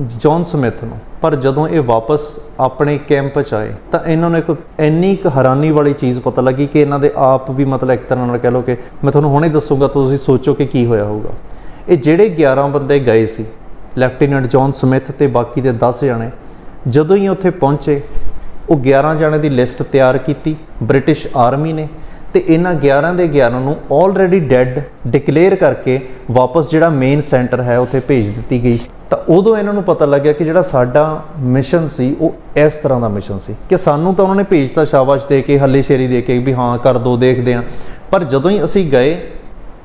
ਜੌਨ ਸਮਿਥ ਨੂੰ। ਪਰ ਜਦੋਂ ਇਹ ਵਾਪਸ ਆਪਣੇ ਕੈਂਪ 'ਚ ਆਏ, ਤਾਂ ਇਹਨਾਂ ਨੂੰ ਇੱਕ ਇੰਨੀ ਕੁ ਹੈਰਾਨੀ ਵਾਲੀ ਚੀਜ਼ ਪਤਾ ਲੱਗੀ ਕਿ ਇਹਨਾਂ ਦੇ ਆਪ ਵੀ ਮਤਲਬ ਇੱਕ ਤਰ੍ਹਾਂ ਨਾਲ ਕਹਿ ਲਓ ਕਿ ਮੈਂ ਤੁਹਾਨੂੰ ਹੁਣੇ ਦੱਸੂਗਾ, ਤੁਸੀਂ ਸੋਚੋ ਕਿ ਕੀ ਹੋਇਆ ਹੋਊਗਾ। ਇਹ ਜਿਹੜੇ 11 ਬੰਦੇ ਗਏ ਸੀ ਲੈਫਟੀਨੈਂਟ ਜੌਨ ਸਮਿਥ ਤੇ ਬਾਕੀ ਦੇ 10 ਜਣੇ ਜਦੋਂ ਹੀ ਉੱਥੇ ਪਹੁੰਚੇ, ਉਹ 11 ਜਣੇ ਦੀ ਲਿਸਟ ਤਿਆਰ ਕੀਤੀ, ਬ੍ਰਿਟਿਸ਼ ਆਰਮੀ ਨੇ ਤੇ ਇਹਨਾਂ 11 ਦੇ 11 ਨੂੰ ਆਲਰੇਡੀ ਡੈੱਡ ਡਿਕਲੇਅਰ ਕਰਕੇ ਵਾਪਸ ਜਿਹੜਾ ਮੇਨ ਸੈਂਟਰ ਹੈ ਉੱਥੇ ਭੇਜ ਦਿੱਤੀ ਗਈ। ਤਾਂ ਉਦੋਂ ਇਹਨਾਂ ਨੂੰ ਪਤਾ ਲੱਗਿਆ ਕਿ ਜਿਹੜਾ ਸਾਡਾ ਮਿਸ਼ਨ ਸੀ, ਉਹ ਇਸ ਤਰ੍ਹਾਂ ਦਾ ਮਿਸ਼ਨ ਸੀ ਕਿ ਸਾਨੂੰ ਤਾਂ ਉਹਨਾਂ ਨੇ ਭੇਜਤਾ ਸ਼ਾਬਾਸ਼ ਦੇ ਕੇ, ਹੱਲੇਸ਼ੇਰੀ ਦੇ ਕੇ ਵੀ ਹਾਂ ਕਰ ਦੋ, ਦੇਖਦੇ ਹਾਂ। ਪਰ ਜਦੋਂ ਹੀ ਅਸੀਂ ਗਏ,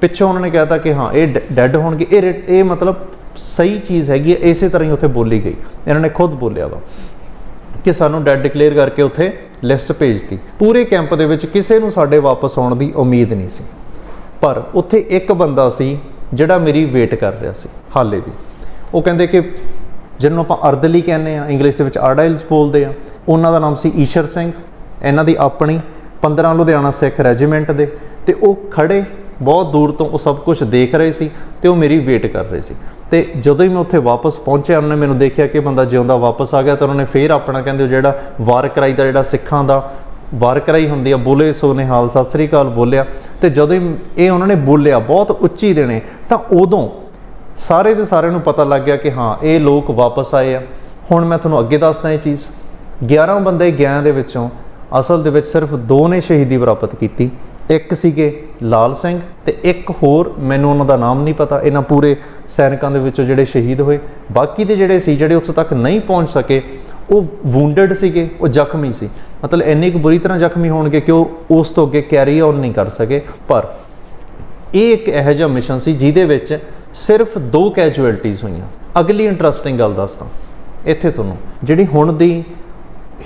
ਪਿੱਛੋਂ ਉਹਨਾਂ ਨੇ ਕਹਿਤਾ ਕਿ ਹਾਂ, ਇਹ ਡੈੱਡ ਹੋਣਗੇ। ਇਹ ਰੇ- ਇਹ ਮਤਲਬ ਸਹੀ ਚੀਜ਼ ਹੈਗੀ ਹੈ, ਇਸੇ ਤਰ੍ਹਾਂ ਹੀ ਉੱਥੇ ਬੋਲੀ ਗਈ। ਇਹਨਾਂ ਨੇ ਖੁਦ ਬੋਲਿਆ ਵਾ ਕਿ ਸਾਨੂੰ ਡੈਡ ਡਿਕਲੇਅਰ ਕਰਕੇ ਉੱਥੇ ਲਿਸਟ ਭੇਜਤੀ। ਪੂਰੇ ਕੈਂਪ ਦੇ ਵਿੱਚ ਕਿਸੇ ਨੂੰ ਸਾਡੇ ਵਾਪਸ ਆਉਣ ਦੀ ਉਮੀਦ ਨਹੀਂ ਸੀ। ਪਰ ਉੱਥੇ ਇੱਕ ਬੰਦਾ ਸੀ ਜਿਹੜਾ ਮੇਰੀ ਵੇਟ ਕਰ ਰਿਹਾ ਸੀ, ਹਾਲੇ ਵੀ। ਉਹ ਕਹਿੰਦੇ ਕਿ ਜਿਹਨੂੰ ਆਪਾਂ ਅਰਦਲੀ ਕਹਿੰਦੇ ਆ ਇੰਗਲਿਸ਼ ਦੇ ਵਿੱਚ ਆਰਡਾਈਲਸ ਬੋਲਦੇ ਆ ਉਹਨਾਂ ਦਾ ਨਾਮ ਸੀ ਈਸ਼ਰ ਸਿੰਘ। ਇਹਨਾਂ ਦੀ ਆਪਣੀ 15 ਲੁਧਿਆਣਾ ਸਿੱਖ ਰੈਜੀਮੈਂਟ ਦੇ। ਤੇ ਉਹ ਖੜੇ ਬਹੁਤ ਦੂਰ ਤੋਂ ਉਹ ਸਭ ਕੁਝ ਦੇਖ ਰਹੇ ਸੀ ਤੇ ਉਹ ਮੇਰੀ ਵੇਟ ਕਰ ਰਹੇ ਸੀ। ਤੇ ਜਦੋਂ ਹੀ ਮੈਂ ਉੱਥੇ ਵਾਪਸ ਪਹੁੰਚਿਆ, ਉਹਨਾਂ ਨੇ ਮੈਨੂੰ ਦੇਖਿਆ ਕਿ ਬੰਦਾ ਜਿਉਂਦਾ ਵਾਪਸ ਆ ਗਿਆ ਤਾਂ ਉਹਨਾਂ ਨੇ ਫੇਰ ਆਪਣਾ ਕਹਿੰਦੇ ਉਹ ਜਿਹੜਾ ਵਾਰ ਕਰਾਈ ਦਾ ਜਿਹੜਾ ਸਿੱਖਾਂ ਦਾ ਵਾਰ ਕਰਾਈ ਹੁੰਦੀ ਆ, ਬੋਲੇ ਸੋ ਨਿਹਾਲ, ਸਤਿ ਸ੍ਰੀ ਅਕਾਲ ਬੋਲਿਆ। ਤੇ ਜਦੋਂ ਹੀ ਇਹ ਉਹਨਾਂ ਨੇ ਬੋਲਿਆ, ਬਹੁਤ ਉੱਚੀ ਦੇਣੇ, ਤਾਂ ਉਦੋਂ ਸਾਰੇ ਦੇ ਸਾਰਿਆਂ ਨੂੰ ਪਤਾ ਲੱਗ ਗਿਆ ਕਿ ਹਾਂ, ਇਹ ਲੋਕ ਵਾਪਸ ਆਏ ਆ। ਹੁਣ ਮੈਂ ਤੁਹਾਨੂੰ ਅੱਗੇ ਦੱਸਦਾ ਇਹ ਚੀਜ਼। 11 ਬੰਦੇ ਗਿਆਂ ਦੇ ਵਿੱਚੋਂ ਅਸਲ ਦੇ ਵਿੱਚ ਸਿਰਫ ਦੋ ਨੇ ਸ਼ਹੀਦੀ ਪ੍ਰਾਪਤ ਕੀਤੀ। ਇੱਕ ਸੀਗੇ ਲਾਲ ਸਿੰਘ ਤੇ ਇੱਕ ਹੋਰ ਮੈਨੂੰ ਉਹਨਾਂ ਦਾ ਨਾਮ ਨਹੀਂ ਪਤਾ। ਇਹਨਾਂ ਪੂਰੇ ਸੈਨਿਕਾਂ ਦੇ ਵਿੱਚੋਂ ਜਿਹੜੇ ਸ਼ਹੀਦ ਹੋਏ, ਬਾਕੀ ਦੇ ਜਿਹੜੇ ਸੀ, ਜਿਹੜੇ ਉੱਥੋਂ ਤੱਕ ਨਹੀਂ ਪਹੁੰਚ ਸਕੇ, ਉਹ ਵੂੰਡਡ ਸੀਗੇ, ਉਹ ਜ਼ਖਮੀ ਸੀ। ਮਤਲਬ ਇੰਨੇ ਕੁ ਬੁਰੀ ਤਰ੍ਹਾਂ ਜ਼ਖਮੀ ਹੋਣਗੇ ਕਿ ਉਹ ਉਸ ਤੋਂ ਅੱਗੇ ਕੈਰੀ ਆਨ ਨਹੀਂ ਕਰ ਸਕੇ। ਪਰ ਇਹ ਇੱਕ ਇਹੋ ਜਿਹਾ ਮਿਸ਼ਨ ਸੀ ਜਿਹਦੇ ਵਿੱਚ ਸਿਰਫ ਦੋ ਕੈਜੂਅਲਟੀਜ਼ ਹੋਈਆਂ। ਅਗਲੀ ਇੰਟਰਸਟਿੰਗ ਗੱਲ ਦੱਸਦਾ। ਇੱਥੇ ਤੁਹਾਨੂੰ, ਜਿਹੜੀ ਹੁਣ ਦੀ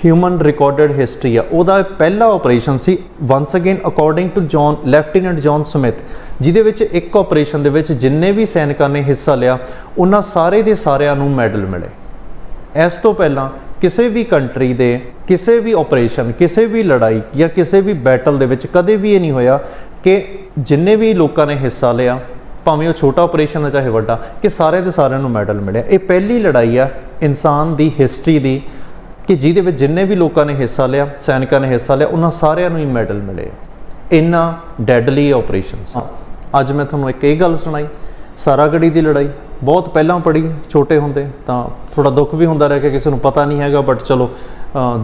ਹਿਊਮਨ ਰਿਕਾਰਡਡ ਹਿਸਟਰੀ ਆ, ਉਹਦਾ ਪਹਿਲਾ operation C once again according to John lieutenant John Smith ਜਿਹਦੇ ਵਿੱਚ ਇੱਕ ਆਪਰੇਸ਼ਨ ਦੇ ਵਿੱਚ ਜਿੰਨੇ ਵੀ ਸੈਨਿਕਾਂ ਨੇ ਹਿੱਸਾ ਲਿਆ, ਉਹਨਾਂ ਸਾਰੇ ਦੇ ਸਾਰਿਆਂ ਨੂੰ ਮੈਡਲ ਮਿਲੇ। ਇਸ ਤੋਂ ਪਹਿਲਾਂ ਕਿਸੇ ਵੀ ਕੰਟਰੀ ਦੇ ਕਿਸੇ ਵੀ ਆਪਰੇਸ਼ਨ ਕਿਸੇ ਵੀ ਲੜਾਈ ਜਾਂ ਕਿਸੇ ਵੀ ਬੈਟਲ ਦੇ ਵਿੱਚ ਕਦੇ ਵੀ ਇਹ ਨਹੀਂ ਹੋਇਆ ਕਿ ਜਿੰਨੇ ਵੀ ਲੋਕਾਂ ਨੇ ਹਿੱਸਾ ਲਿਆ, ਭਾਵੇਂ ਉਹ ਛੋਟਾ ਆਪਰੇਸ਼ਨ ਹੈ ਚਾਹੇ ਵੱਡਾ, ਕਿ ਸਾਰੇ ਦੇ ਸਾਰਿਆਂ ਨੂੰ ਮੈਡਲ ਮਿਲਿਆ। ਇਹ ਪਹਿਲੀ ਲੜਾਈ ਆ ਇਨਸਾਨ ਦੀ ਹਿਸਟਰੀ ਦੀ ਕਿ ਜਿਹਦੇ ਵਿੱਚ ਜਿੰਨੇ ਵੀ ਲੋਕਾਂ ਨੇ ਹਿੱਸਾ ਲਿਆ, ਸੈਨਿਕਾਂ ਨੇ ਹਿੱਸਾ ਲਿਆ, ਉਹਨਾਂ ਸਾਰਿਆਂ ਨੂੰ ਹੀ ਮੈਡਲ ਮਿਲੇ ਇੰਨਾ ਡੈਡਲੀ ਆਪਰੇਸ਼ਨਸ ਅੱਜ ਮੈਂ ਤੁਹਾਨੂੰ ਇੱਕ ਇਹ ਗੱਲ ਸੁਣਾਈ, ਸਾਰਾਗੜੀ ਦੀ ਲੜਾਈ ਬਹੁਤ ਪਹਿਲਾਂ ਪੜੀ, ਛੋਟੇ ਹੁੰਦੇ, ਤਾਂ ਥੋੜਾ ਦੁੱਖ ਵੀ ਹੁੰਦਾ ਰਿਹਾ ਕਿ ਕਿਸੇ ਨੂੰ ਪਤਾ ਨਹੀਂ ਹੈਗਾ ਬਟ ਚਲੋ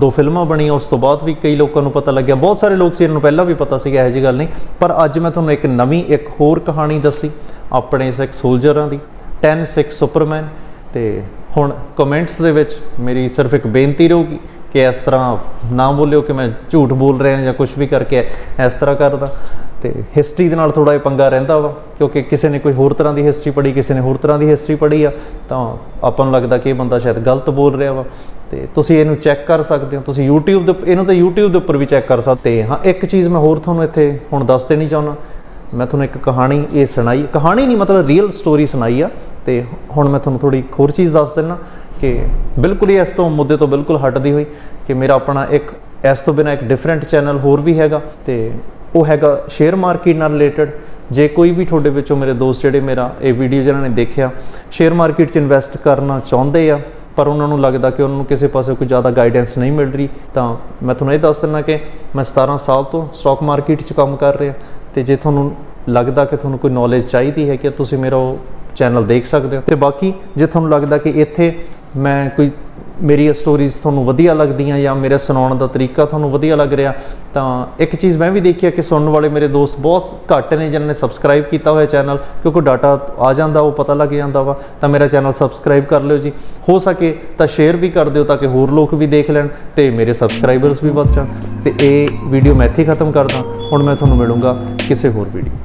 ਦੋ ਫਿਲਮਾਂ ਬਣੀਆਂ, ਉਸ ਤੋਂ ਬਾਅਦ ਵੀ ਕਈ ਲੋਕਾਂ ਨੂੰ ਪਤਾ ਲੱਗਿਆ। ਬਹੁਤ ਸਾਰੇ ਲੋਕ ਸੀ, ਇਹਨਾਂ ਨੂੰ ਪਹਿਲਾਂ ਵੀ ਪਤਾ ਸੀਗਾ, ਇਹੋ ਜਿਹੀ ਗੱਲ ਨਹੀਂ। ਪਰ ਅੱਜ ਮੈਂ ਤੁਹਾਨੂੰ ਇੱਕ ਨਵੀਂ, ਇੱਕ ਹੋਰ ਕਹਾਣੀ ਦੱਸੀ, ਆਪਣੇ ਸਿੱਖ ਸੋਲਜਰਾਂ ਦੀ 10 ਸਿੱਖ ਸੁਪਰਮੈਨ ਤੇ ਹੁਣ ਕਮੈਂਟਸ ਦੇ ਵਿੱਚ ਮੇਰੀ ਸਿਰਫ ਇੱਕ ਬੇਨਤੀ ਰਹੂਗੀ ਕਿ ਇਸ ਤਰ੍ਹਾਂ ਨਾ ਬੋਲਿਓ ਕਿ ਮੈਂ ਝੂਠ ਬੋਲ ਰਿਹਾ ਜਾਂ ਕੁਝ ਵੀ ਕਰਕੇ ਇਸ ਤਰ੍ਹਾਂ ਕਰਦਾ। ਤੇ ਹਿਸਟਰੀ ਦੇ ਨਾਲ ਥੋੜਾ ਜਿਹਾ ਪੰਗਾ ਰਹਿੰਦਾ ਵਾ, ਕਿਉਂਕਿ ਕਿਸੇ ਨੇ ਕੋਈ ਹੋਰ ਤਰ੍ਹਾਂ ਦੀ ਹਿਸਟਰੀ ਪੜ੍ਹੀ, ਕਿਸੇ ਨੇ ਹੋਰ ਤਰ੍ਹਾਂ ਦੀ ਹਿਸਟਰੀ ਪੜ੍ਹੀ ਆ, ਤਾਂ ਆਪਾਂ ਨੂੰ ਲੱਗਦਾ ਕਿ ਇਹ ਬੰਦਾ ਸ਼ਾਇਦ ਗਲਤ ਬੋਲ ਰਿਹਾ ਵਾ। ਤੇ ਤੁਸੀਂ ਇਹਨੂੰ ਚੈੱਕ ਕਰ ਸਕਦੇ ਹੋ। ਤੁਸੀਂ YouTube ਦੇ ਇਹਨੂੰ ਤਾਂ YouTube ਦੇ ਉੱਪਰ ਵੀ ਚੈੱਕ ਕਰ ਸਕਦੇ ਹਾਂ। ਇੱਕ ਚੀਜ਼ ਮੈਂ ਹੋਰ ਤੁਹਾਨੂੰ ਇੱਥੇ ਹੁਣ ਦੱਸ ਦੇਣੀ ਚਾਹੁੰਦਾ। ਮੈਂ ਤੁਹਾਨੂੰ ਇੱਕ ਕਹਾਣੀ ਇਹ ਸੁਣਾਈ। ਕਹਾਣੀ ਨਹੀਂ, ਮਤਲਬ ਰੀਅਲ ਸਟੋਰੀ ਸੁਣਾਈ ਆ। ਤੇ ਹੁਣ ਮੈਂ ਤੁਹਾਨੂੰ ਥੋੜੀ ਇੱਕ ਹੋਰ ਚੀਜ਼ ਦੱਸ ਦਿੰਨਾ ਕਿ ਬਿਲਕੁਲ ਹੀ ਇਸ ਤੋਂ ਮੁੱਦੇ ਤੋਂ ਬਿਲਕੁਲ ਹਟਦੀ ਹੋਈ ਕਿ ਮੇਰਾ ਆਪਣਾ ਇੱਕ ਇਸ ਤੋਂ ਬਿਨਾ ਇੱਕ ਡਿਫਰੈਂਟ ਚੈਨਲ ਹੋਰ ਵੀ ਹੈਗਾ ਤੇ ਉਹ ਹੈਗਾ ਸ਼ੇਅਰ ਮਾਰਕੀਟ ਨਾਲ ਰਿਲੇਟਡ ਜੇ ਕੋਈ ਵੀ ਤੁਹਾਡੇ ਵਿੱਚੋਂ ਮੇਰੇ ਦੋਸਤ ਜਿਹੜੇ ਮੇਰਾ ਇਹ ਵੀਡੀਓ ਜਿਹਨਾਂ ਨੇ ਦੇਖਿਆ ਸ਼ੇਅਰ ਮਾਰਕੀਟ 'ਚ ਇਨਵੈਸਟ ਕਰਨਾ ਚਾਹੁੰਦੇ ਆ, ਪਰ ਉਹਨਾਂ ਨੂੰ ਲੱਗਦਾ ਕਿ ਉਹਨਾਂ ਨੂੰ ਕਿਸੇ ਪਾਸੇ ਕੋਈ ਜ਼ਿਆਦਾ ਗਾਈਡੈਂਸ ਨਹੀਂ ਮਿਲ ਰਹੀ, ਤਾਂ ਮੈਂ ਤੁਹਾਨੂੰ ਇਹ ਦੱਸ ਦਿੰਦਾ ਕਿ ਮੈਂ 17 ਸਾਲ ਤੋਂ ਸਟਾਕ ਮਾਰਕੀਟ 'ਚ ਕੰਮ ਕਰ ਰਿਹਾ। ਤੇ ਜੇ ਤੁਹਾਨੂੰ ਲੱਗਦਾ ਕਿ ਤੁਹਾਨੂੰ ਕੋਈ ਨੌਲੇਜ ਚਾਹੀਦੀ ਹੈ ਕਿ ਤੁਸੀਂ ਮੇਰਾ ਉਹ ਚੈਨਲ ਦੇਖ ਸਕਦੇ ਹੋ। ਤੇ ਬਾਕੀ ਜੇ ਤੁਹਾਨੂੰ ਲੱਗਦਾ ਕਿ ਇੱਥੇ ਮੈਂ ਕੋਈ ਮੇਰੀ ਸਟੋਰੀਜ਼ ਤੁਹਾਨੂੰ ਵਧੀਆ ਲੱਗਦੀਆਂ ਜਾਂ ਮੇਰੇ ਸੁਣਾਉਣ ਦਾ ਤਰੀਕਾ ਤੁਹਾਨੂੰ ਵਧੀਆ ਲੱਗ ਰਿਹਾ, ਤਾਂ ਇੱਕ ਚੀਜ਼ ਮੈਂ ਵੀ ਦੇਖੀ ਹੈ ਕਿ ਸੁਣਨ ਵਾਲੇ ਮੇਰੇ ਦੋਸਤ ਬਹੁਤ ਘੱਟ ਨੇ ਜਿਨ੍ਹਾਂ ਨੇ ਸਬਸਕ੍ਰਾਈਬ ਕੀਤਾ ਹੋਇਆ ਚੈਨਲ ਕਿਉਂਕਿ ਡਾਟਾ ਆ ਜਾਂਦਾ, ਉਹ ਪਤਾ ਲੱਗ ਜਾਂਦਾ ਵਾ, ਤਾਂ ਮੇਰਾ ਚੈਨਲ ਸਬਸਕ੍ਰਾਈਬ ਕਰ ਲਿਓ ਜੀ। ਹੋ ਸਕੇ ਤਾਂ ਸ਼ੇਅਰ ਵੀ ਕਰ ਦਿਓ ਤਾਂ ਕਿ ਹੋਰ ਲੋਕ ਵੀ ਦੇਖ ਲੈਣ ਤੇ ਮੇਰੇ ਸਬਸਕ੍ਰਾਈਬਰਸ ਵੀ ਵੱਧ ਜਾਣ। ਤੇ ਇਹ ਵੀਡੀਓ ਮੈਂ ਇੱਥੇ ਖਤਮ ਕਰਦਾ। ਹੁਣ ਮੈਂ ਤੁਹਾਨੂੰ ਮਿਲੂੰਗਾ ਕਿਸੇ ਹੋਰ ਵੀਡੀਓ